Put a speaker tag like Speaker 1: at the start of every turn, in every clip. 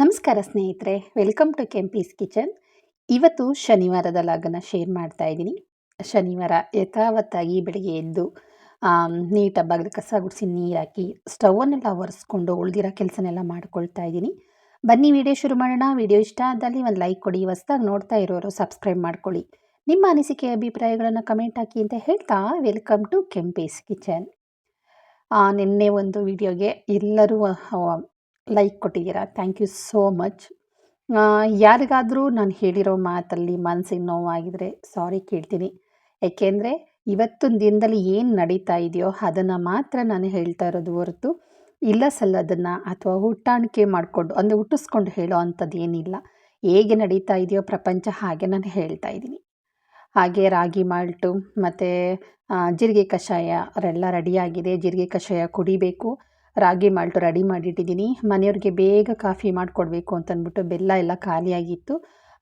Speaker 1: ನಮಸ್ಕಾರ ಸ್ನೇಹಿತರೆ welcome to Kempee's kitchen ಇವತ್ತು ಶನಿವಾರದ ಲಾಗನ ಶೇರ್ ಮಾಡ್ತಾ ಇದ್ದೀನಿ. ಶನಿವಾರ ಯಥಾವತ್ತಾಗಿ ಬೆಳಗ್ಗೆ ಎದ್ದು ನೀಟಾಗಿ ಬಾಗಿಲು ಕಸ ಗುಡಿಸಿ ನೀರು ಹಾಕಿ ಒರೆಸ್ಕೊಂಡು ಉಳಿದಿರೋ ಕೆಲಸನೆಲ್ಲ ಮಾಡ್ಕೊಳ್ತಾ ಇದ್ದೀನಿ. ಬನ್ನಿ ವಿಡಿಯೋ ಶುರು ಮಾಡೋಣ. ವಿಡಿಯೋ ಇಷ್ಟ ಆದಲ್ಲಿ ಒಂದು ಲೈಕ್ ಕೊಡಿ. ಹೊಸ್ದಾಗಿ ನೋಡ್ತಾ ಇರೋರು ಸಬ್ಸ್ಕ್ರೈಬ್ ಮಾಡ್ಕೊಳ್ಳಿ. ನಿಮ್ಮ ಅನಿಸಿಕೆ, ಅಭಿಪ್ರಾಯಗಳನ್ನು ಕಮೆಂಟ್ ಹಾಕಿ ಅಂತ ಹೇಳ್ತಾ ವೆಲ್ಕಮ್ ಟು ಕೆಂಪೀಸ್ ಕಿಚನ್ ನಿನ್ನೆ ಒಂದು ವಿಡಿಯೋಗೆ ಎಲ್ಲರೂ ಲೈಕ್ ಕೊಟ್ಟಿದ್ದೀರಾ? ಥ್ಯಾಂಕ್ ಯು ಸೋ ಮಚ್ ಯಾರಿಗಾದರೂ ನಾನು ಹೇಳಿರೋ ಮಾತಲ್ಲಿ ಮನಸ್ಸಿಗೆ ನೋವಾಗಿದ್ರೆ ಸಾರಿ ಕೇಳ್ತೀನಿ. ಏಕೆಂದರೆ ಇವತ್ತಿನ ದಿನದಲ್ಲಿ ಏನು ನಡೀತಾ ಇದೆಯೋ ಅದನ್ನು ಮಾತ್ರ ನಾನು ಹೇಳ್ತಾ ಇರೋದು ಹೊರತು ಇಲ್ಲ ಸಲ್ಲದನ್ನು ಅಥವಾ ಹುಟ್ಟಾಣಿಕೆ ಮಾಡಿಕೊಂಡು, ಅಂದರೆ ಹುಟ್ಟಿಸ್ಕೊಂಡು ಹೇಳೋ ಅಂಥದ್ದು ಏನಿಲ್ಲ. ಹೇಗೆ ನಡೀತಾ ಇದೆಯೋ ಪ್ರಪಂಚ ಹಾಗೆ ನಾನು ಹೇಳ್ತಾ ಇದ್ದೀನಿ. ಹಾಗೆ ರಾಗಿ ಮಾಲ್ಟು, ಮತ್ತು ಜೀರಿಗೆ ಕಷಾಯ ಅವರೆಲ್ಲ ರೆಡಿಯಾಗಿದೆ ಜೀರಿಗೆ ಕಷಾಯ ಕುಡಿಬೇಕು. ರಾಗಿ ಮಾಲ್ಟು ರೆಡಿ ಮಾಡಿಟ್ಟಿದ್ದೀನಿ. ಮನೆಯವ್ರಿಗೆ ಬೇಗ ಕಾಫಿ ಮಾಡಿಕೊಡ್ಬೇಕು ಅಂತಂದ್ಬಿಟ್ಟು ಬೆಲ್ಲ ಎಲ್ಲ ಖಾಲಿಯಾಗಿತ್ತು.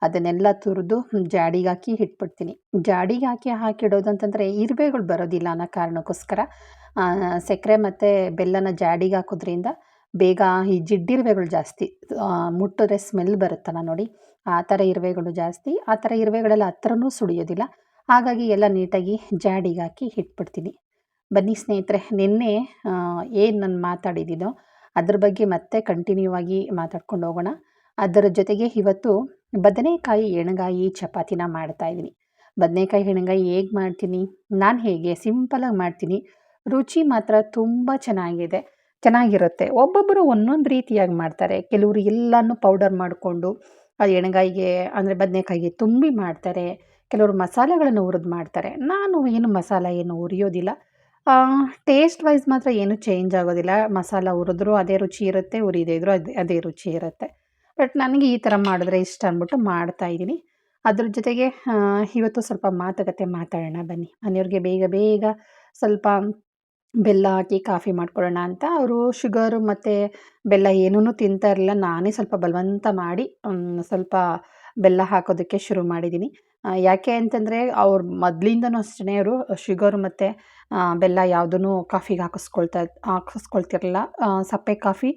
Speaker 1: ಅದನ್ನೆಲ್ಲ ತುರಿದು ಜಾಡಿಗೆ ಹಾಕಿ ಇಟ್ಬಿಡ್ತೀನಿ. ಜಾಡಿಗೆ ಹಾಕಿ ಹಾಕಿಡೋದು ಅಂತಂದರೆ ಇರುವೆಗಳು ಬರೋದಿಲ್ಲ ಅನ್ನೋ ಕಾರಣಕ್ಕೋಸ್ಕರ. ಸಕ್ಕರೆ ಮತ್ತು ಬೆಲ್ಲನ ಜಾಡಿಗೆ ಹಾಕೋದ್ರಿಂದ ಬೇಗ ಈ ಜಿಡ್ಡಿರುವೆಗಳು ಜಾಸ್ತಿ. ಮುಟ್ಟಿದ್ರೆ ಸ್ಮೆಲ್ ಬರುತ್ತಲ್ಲ ನೋಡಿ. ಆ ಥರ ಇರುವೆಗಳು ಜಾಸ್ತಿ. ಆ ಥರ ಇರುವೆಗಳೆಲ್ಲ ಹತ್ರನೂ ಸುಡಿಯೋದಿಲ್ಲ ಹಾಗಾಗಿ ಎಲ್ಲ ನೀಟಾಗಿ ಜಾಡಿಗೆ ಹಾಕಿ ಇಟ್ಬಿಡ್ತೀನಿ. ಬನ್ನಿ ಸ್ನೇಹಿತರೆ, ನಿನ್ನೆ ಏನು ನಾನು ಮಾತಾಡಿದ್ದೀನೋ ಅದ್ರ ಬಗ್ಗೆ ಮತ್ತೆ ಕಂಟಿನ್ಯೂ ಆಗಿ ಮಾತಾಡ್ಕೊಂಡು ಹೋಗೋಣ. ಅದರ ಜೊತೆಗೆ ಇವತ್ತು ಬದನೆಕಾಯಿ ಎಣ್ಗಾಯಿ ಚಪಾತಿನ ಮಾಡ್ತಾಯಿದ್ದೀನಿ ಬದನೆಕಾಯಿ ಎಣ್ಗಾಯಿ ಹೇಗೆ ಮಾಡ್ತೀನಿ, ನಾನು ಹೇಗೆ ಸಿಂಪಲಾಗಿ ಮಾಡ್ತೀನಿ, ರುಚಿ ಮಾತ್ರ ತುಂಬ ಚೆನ್ನಾಗಿದೆ, ಚೆನ್ನಾಗಿರುತ್ತೆ. ಒಬ್ಬೊಬ್ಬರು ಒಂದೊಂದು ರೀತಿಯಾಗಿ ಮಾಡ್ತಾರೆ. ಕೆಲವರು ಎಲ್ಲನೂ ಪೌಡರ್ ಮಾಡಿಕೊಂಡು ಅದು ಎಣ್ಗಾಯಿಗೆ, ಅಂದರೆ ಬದನೆಕಾಯಿಗೆ ತುಂಬಿ ಮಾಡ್ತಾರೆ. ಕೆಲವರು ಮಸಾಲೆಗಳನ್ನು ಹುರಿದು ಮಾಡ್ತಾರೆ. ನಾನು ಏನು ಮಸಾಲೆ ಏನು ಹುರಿಯೋದಿಲ್ಲ. ಟೇಸ್ಟ್ ವೈಸ್ ಮಾತ್ರ ಏನೂ ಚೇಂಜ್ ಆಗೋದಿಲ್ಲ. ಮಸಾಲ ಹುರಿದ್ರೂ ಅದೇ ರುಚಿ ಇರುತ್ತೆ ಇದ್ದರೂ ಅದೇ ಅದೇ ರುಚಿ ಇರುತ್ತೆ. ಬಟ್ ನನಗೆ ಈ ಥರ ಮಾಡಿದ್ರೆ ಇಷ್ಟ ಅಂದ್ಬಿಟ್ಟು ಮಾಡ್ತಾಯಿದ್ದೀನಿ ಅದ್ರ ಜೊತೆಗೆ ಇವತ್ತು ಸ್ವಲ್ಪ ಮಾತುಕತೆ ಮಾತಾಡೋಣ ಬನ್ನಿ. ಮನೆಯವ್ರಿಗೆ ಬೇಗ ಬೇಗ ಸ್ವಲ್ಪ ಬೆಲ್ಲ ಹಾಕಿ ಕಾಫಿ ಮಾಡ್ಕೊಳ್ಳೋಣ ಅಂತ ಅವರು ಶುಗರು ಮತ್ತು ಬೆಲ್ಲ ಏನೂ ತಿಂತಾ ಇರಲಿಲ್ಲ. ನಾನೇ ಸ್ವಲ್ಪ ಬಲವಂತ ಮಾಡಿ ಸ್ವಲ್ಪ ಬೆಲ್ಲ ಹಾಕೋದಕ್ಕೆ ಶುರು ಮಾಡಿದ್ದೀನಿ. ಯಾಕೆ ಅಂತಂದರೆ ಅವ್ರು ಮೊದಲಿಂದನೂ ಅಷ್ಟೇ ಅವರು ಶುಗರು ಮತ್ತು ಬೆಲ್ಲ ಯಾವುದೂ ಕಾಫಿಗೆ ಹಾಕಿಸ್ಕೊಳ್ತಾ ಹಾಕಿಸ್ಕೊಳ್ತಿರಲಿಲ್ಲ. ಸಪ್ಪೆ ಕಾಫಿ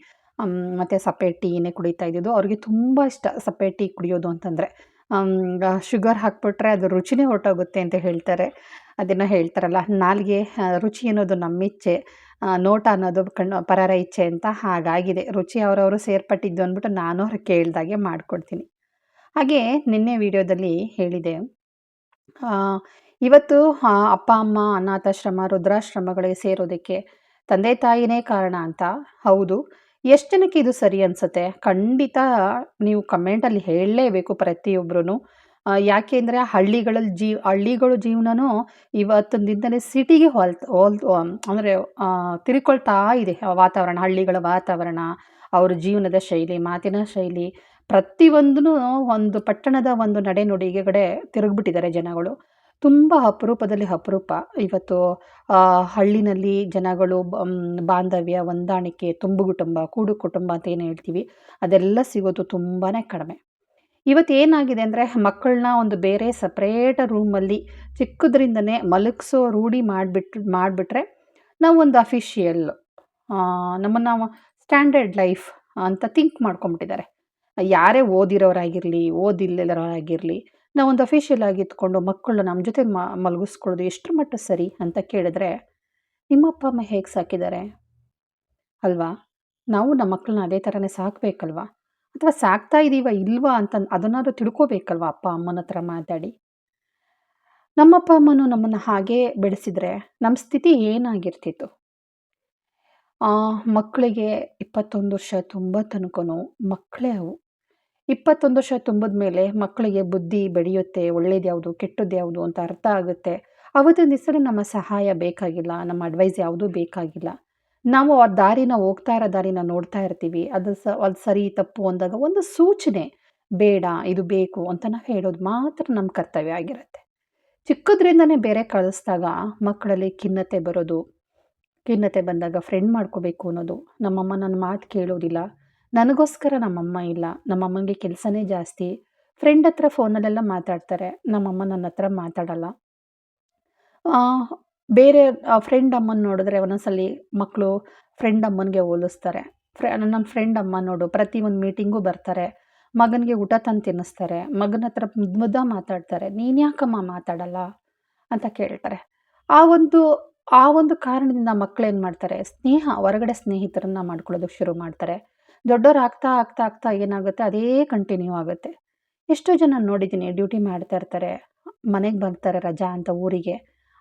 Speaker 1: ಮತ್ತು ಸಪ್ಪೆ ಟೀನೇ ಕುಡಿತಾ ಇದ್ದಿದ್ದು. ಅವ್ರಿಗೆ ತುಂಬ ಇಷ್ಟ ಸಪ್ಪೆ ಟೀ ಕುಡಿಯೋದು ಅಂತಂದರೆ. ಶುಗರ್ ಹಾಕ್ಬಿಟ್ರೆ ಅದು ರುಚಿನೇ ಹೊರಟೋಗುತ್ತೆ ಅಂತ ಹೇಳ್ತಾರೆ. ಅದನ್ನು ಹೇಳ್ತಾರಲ್ಲ, ನಾಲ್ಗೆ ರುಚಿ ಅನ್ನೋದು ನಮ್ಮಿಚ್ಛೆ ನೋಟ ಅನ್ನೋದು ಕಣ್ಣು ಪರರ ಇಚ್ಛೆ ಅಂತ ಹಾಗಾಗಿದೆ. ರುಚಿ ಅವರವರು ಸೇರ್ಪಟ್ಟಿದ್ದು ಅಂದ್ಬಿಟ್ಟು ನಾನು ಅವ್ರಿಗೆ ಕೇಳಿದಾಗೆ ಮಾಡಿಕೊಡ್ತೀನಿ. ಹಾಗೆ ನಿನ್ನೆ ವಿಡಿಯೋದಲ್ಲಿ ಹೇಳಿದೆ. ಇವತ್ತು ಅಪ್ಪ, ಅಮ್ಮ, ಅನಾಥಾಶ್ರಮ ರುದ್ರಾಶ್ರಮಗಳಿಗೆ ಸೇರೋದಕ್ಕೆ ತಂದೆ ತಾಯಿನೇ ಕಾರಣ ಅಂತ? ಹೌದು. ಎಷ್ಟು ಜನಕ್ಕೆ ಇದು ಸರಿ ಅನಿಸುತ್ತೆ? ಖಂಡಿತ ನೀವು ಕಮೆಂಟಲ್ಲಿ ಹೇಳಲೇಬೇಕು ಪ್ರತಿಯೊಬ್ಬರೂ ಯಾಕೆ ಅಂದರೆ ಹಳ್ಳಿಗಳಲ್ಲಿ ಜೀ, ಹಳ್ಳಿಗಳು ಜೀವನನೂ ಇವತ್ತಿನ ದಿನದಲ್ಲಿ ಸಿಟಿಗೆ ಹೊಲ್, ಹೋಲ್ ಅಂದರೆ ತಿರುಕೊಳ್ತಾ ಇದೆ ವಾತಾವರಣ, ಹಳ್ಳಿಗಳ ವಾತಾವರಣ, ಅವ್ರ ಜೀವನದ ಶೈಲಿ, ಮಾತಿನ ಶೈಲಿ. ಪ್ರತಿಯೊಂದೂ ಒಂದು ಪಟ್ಟಣದ ಒಂದು ನಡೆನುಡಿಗೆ ಕಡೆ ತಿರುಗಿಬಿಟ್ಟಿದ್ದಾರೆ ಜನಗಳು. ತುಂಬ ಅಪರೂಪದಲ್ಲಿ ಅಪರೂಪ. ಇವತ್ತು ಹಳ್ಳಿನಲ್ಲಿ ಜನಗಳು ಬಾಂಧವ್ಯ, ಹೊಂದಾಣಿಕೆ, ತುಂಬು ಕುಟುಂಬ, ಕೂಡು ಕುಟುಂಬ ಅಂತ ಏನು ಹೇಳ್ತೀವಿ, ಅದೆಲ್ಲ ಸಿಗೋದು ತುಂಬಾ ಕಡಿಮೆ. ಇವತ್ತು ಏನಾಗಿದೆ ಅಂದರೆ, ಮಕ್ಕಳನ್ನ ಒಂದು ಬೇರೆ ಸಪ್ರೇಟ್ ರೂಮಲ್ಲಿ ಚಿಕ್ಕದ್ರಿಂದನೇ ಮಲಗಿಸೋ ರೂಢಿ ಮಾಡಿಬಿಟ್ಟು ಮಾಡಿಬಿಟ್ರೆ ನಾವು ಒಂದು ಅಫಿಷಿಯಲ್ ನಮ್ಮನ್ನು ಸ್ಟ್ಯಾಂಡರ್ಡ್ ಲೈಫ್ ಅಂತ ಥಿಂಕ್ ಮಾಡ್ಕೊಂಬಿಟ್ಟಿದ್ದಾರೆ ಯಾರೇ ಓದಿರೋರಾಗಿರಲಿ, ಓದಿಲ್ಲದವರಾಗಿರಲಿ ಒಂದು ಅಫಿಷಿಯಲ್ ಆಗಿ ಇದ್ಕೊಂಡು ಮಕ್ಕಳು ನಮ್ಮ ಜೊತೆ ಮಲಗಿಸ್ಕೊಳ್ಳೋದು ಎಷ್ಟರ ಮಟ್ಟ ಸರಿ ಅಂತ ಕೇಳಿದ್ರೆ, ನಿಮ್ಮ ಅಪ್ಪ, ಅಮ್ಮ ಹೇಗೆ ಸಾಕಿದ್ದಾರೆ? ಅಲ್ವಾ? ನಾವು ನಮ್ಮ ಮಕ್ಕಳನ್ನ ಅದೇ ಥರನೇ ಸಾಕಬೇಕಲ್ವಾ? ಅಥವಾ ಸಾಕ್ತಾ ಇದ್ದೀವ ಇಲ್ವಾ ಅಂತ ಅದನ್ನಾದ್ರೂ ತಿಳ್ಕೋಬೇಕಲ್ವಾ ಅಪ್ಪ, ಅಮ್ಮನ ಹತ್ರ ಮಾತಾಡಿ? ನಮ್ಮಪ್ಪ ಅಮ್ಮನು ನಮ್ಮನ್ನು ಹಾಗೇ ಬೆಳೆಸಿದ್ರೆ ನಮ್ಮ ಸ್ಥಿತಿ ಏನಾಗಿರ್ತಿತ್ತು? ಮಕ್ಕಳಿಗೆ ಇಪ್ಪತ್ತೊಂದು ವರ್ಷ ತುಂಬ ತನಕನೂ ಮಕ್ಕಳೇ ಅವು. ಇಪ್ಪತ್ತೊಂದು ವರ್ಷ ತುಂಬಿದ ಮೇಲೆ ಮಕ್ಕಳಿಗೆ ಬುದ್ಧಿ ಬೆಳೆಯುತ್ತೆ, ಒಳ್ಳೇದು ಯಾವುದು ಕೆಟ್ಟದ್ದು ಯಾವುದು ಅಂತ ಅರ್ಥ ಆಗುತ್ತೆ. ಅವತ್ತಿನ ದಿವಸ ನಮ್ಮ ಸಹಾಯ ಬೇಕಾಗಿಲ್ಲ, ನಮ್ಮ ಅಡ್ವೈಸ್ ಯಾವುದೂ ಬೇಕಾಗಿಲ್ಲ. ನಾವು ಆ ದಾರಿನ ಹೋಗ್ತಾ ಇರೋ ದಾರಿನ ನೋಡ್ತಾ ಇರ್ತೀವಿ. ಅದು ಸ, ಅದು ಸರಿ, ತಪ್ಪು ಅಂದಾಗ ಒಂದು ಸೂಚನೆ, ಬೇಡ, ಇದು ಬೇಕು ಅಂತ ನಾವು ಹೇಳೋದು ಮಾತ್ರ ನಮ್ಮ ಕರ್ತವ್ಯ ಆಗಿರುತ್ತೆ. ಚಿಕ್ಕದ್ರಿಂದನೇ ಬೇರೆ ಕಳಿಸ್ದಾಗ ಮಕ್ಕಳಲ್ಲಿ ಖಿನ್ನತೆ ಬರೋದು, ಖಿನ್ನತೆ ಬಂದಾಗ ಫ್ರೆಂಡ್ ಮಾಡ್ಕೋಬೇಕು ಅನ್ನೋದು, ನಮ್ಮಮ್ಮ ನನ್ನ ಮಾತು ಕೇಳೋದಿಲ್ಲ. ನನಗೋಸ್ಕರ ನಮ್ಮಮ್ಮ ಇಲ್ಲ, ನಮ್ಮಮ್ಮಂಗೆ ಕೆಲಸನೇ ಜಾಸ್ತಿ. ಫ್ರೆಂಡ್ ಹತ್ರ ಫೋನಲ್ಲೆಲ್ಲ ಮಾತಾಡ್ತಾರೆ, ನಮ್ಮಮ್ಮ ನನ್ನ ಹತ್ರ ಮಾತಾಡಲ್ಲ. ಬೇರೆ ಫ್ರೆಂಡ್ ಅಮ್ಮನ ನೋಡಿದ್ರೆ ಒಂದೊಂದ್ಸಲಿ ಮಕ್ಕಳು ಫ್ರೆಂಡ್ ಅಮ್ಮನಿಗೆ ಹೋಲಿಸ್ತಾರೆ. ಫ್ರೆ ನನ್ನ ಫ್ರೆಂಡ್ ಅಮ್ಮ ನೋಡು, ಪ್ರತಿ ಒಂದು ಮೀಟಿಂಗೂ ಬರ್ತಾರೆ. ಮಗನಿಗೆ ಊಟ ತಂದು ತಿನ್ನಿಸ್ತಾರೆ, ಮಗನ ಹತ್ರ ಮುದ್ದ ಮಾತಾಡ್ತಾರೆ, ನೀನು ಯಾಕಮ್ಮ ಮಾತಾಡಲ್ಲ? ಅಂತ ಕೇಳ್ತಾರೆ. ಆ ಒಂದು ಆ ಒಂದು ಕಾರಣದಿಂದ ಮಕ್ಕಳು ಏನು ಮಾಡ್ತಾರೆ, ಸ್ನೇಹ, ಹೊರಗಡೆ ಸ್ನೇಹಿತರನ್ನ ಮಾಡ್ಕೊಳ್ಳೋದಕ್ಕೆ ಶುರು ಮಾಡ್ತಾರೆ. ದೊಡ್ಡವ್ರು ಆಗ್ತಾ ಆಗ್ತಾ ಆಗ್ತಾ ಏನಾಗುತ್ತೆ? ಅದೇ ಕಂಟಿನ್ಯೂ ಆಗುತ್ತೆ. ಎಷ್ಟೋ ಜನ ನೋಡಿದ್ದೀನಿ ಡ್ಯೂಟಿ ಮಾಡ್ತಾ ಇರ್ತಾರೆ, ಮನೆಗೆ ಬರ್ತಾರೆ ರಜಾ ಅಂತ ಊರಿಗೆ.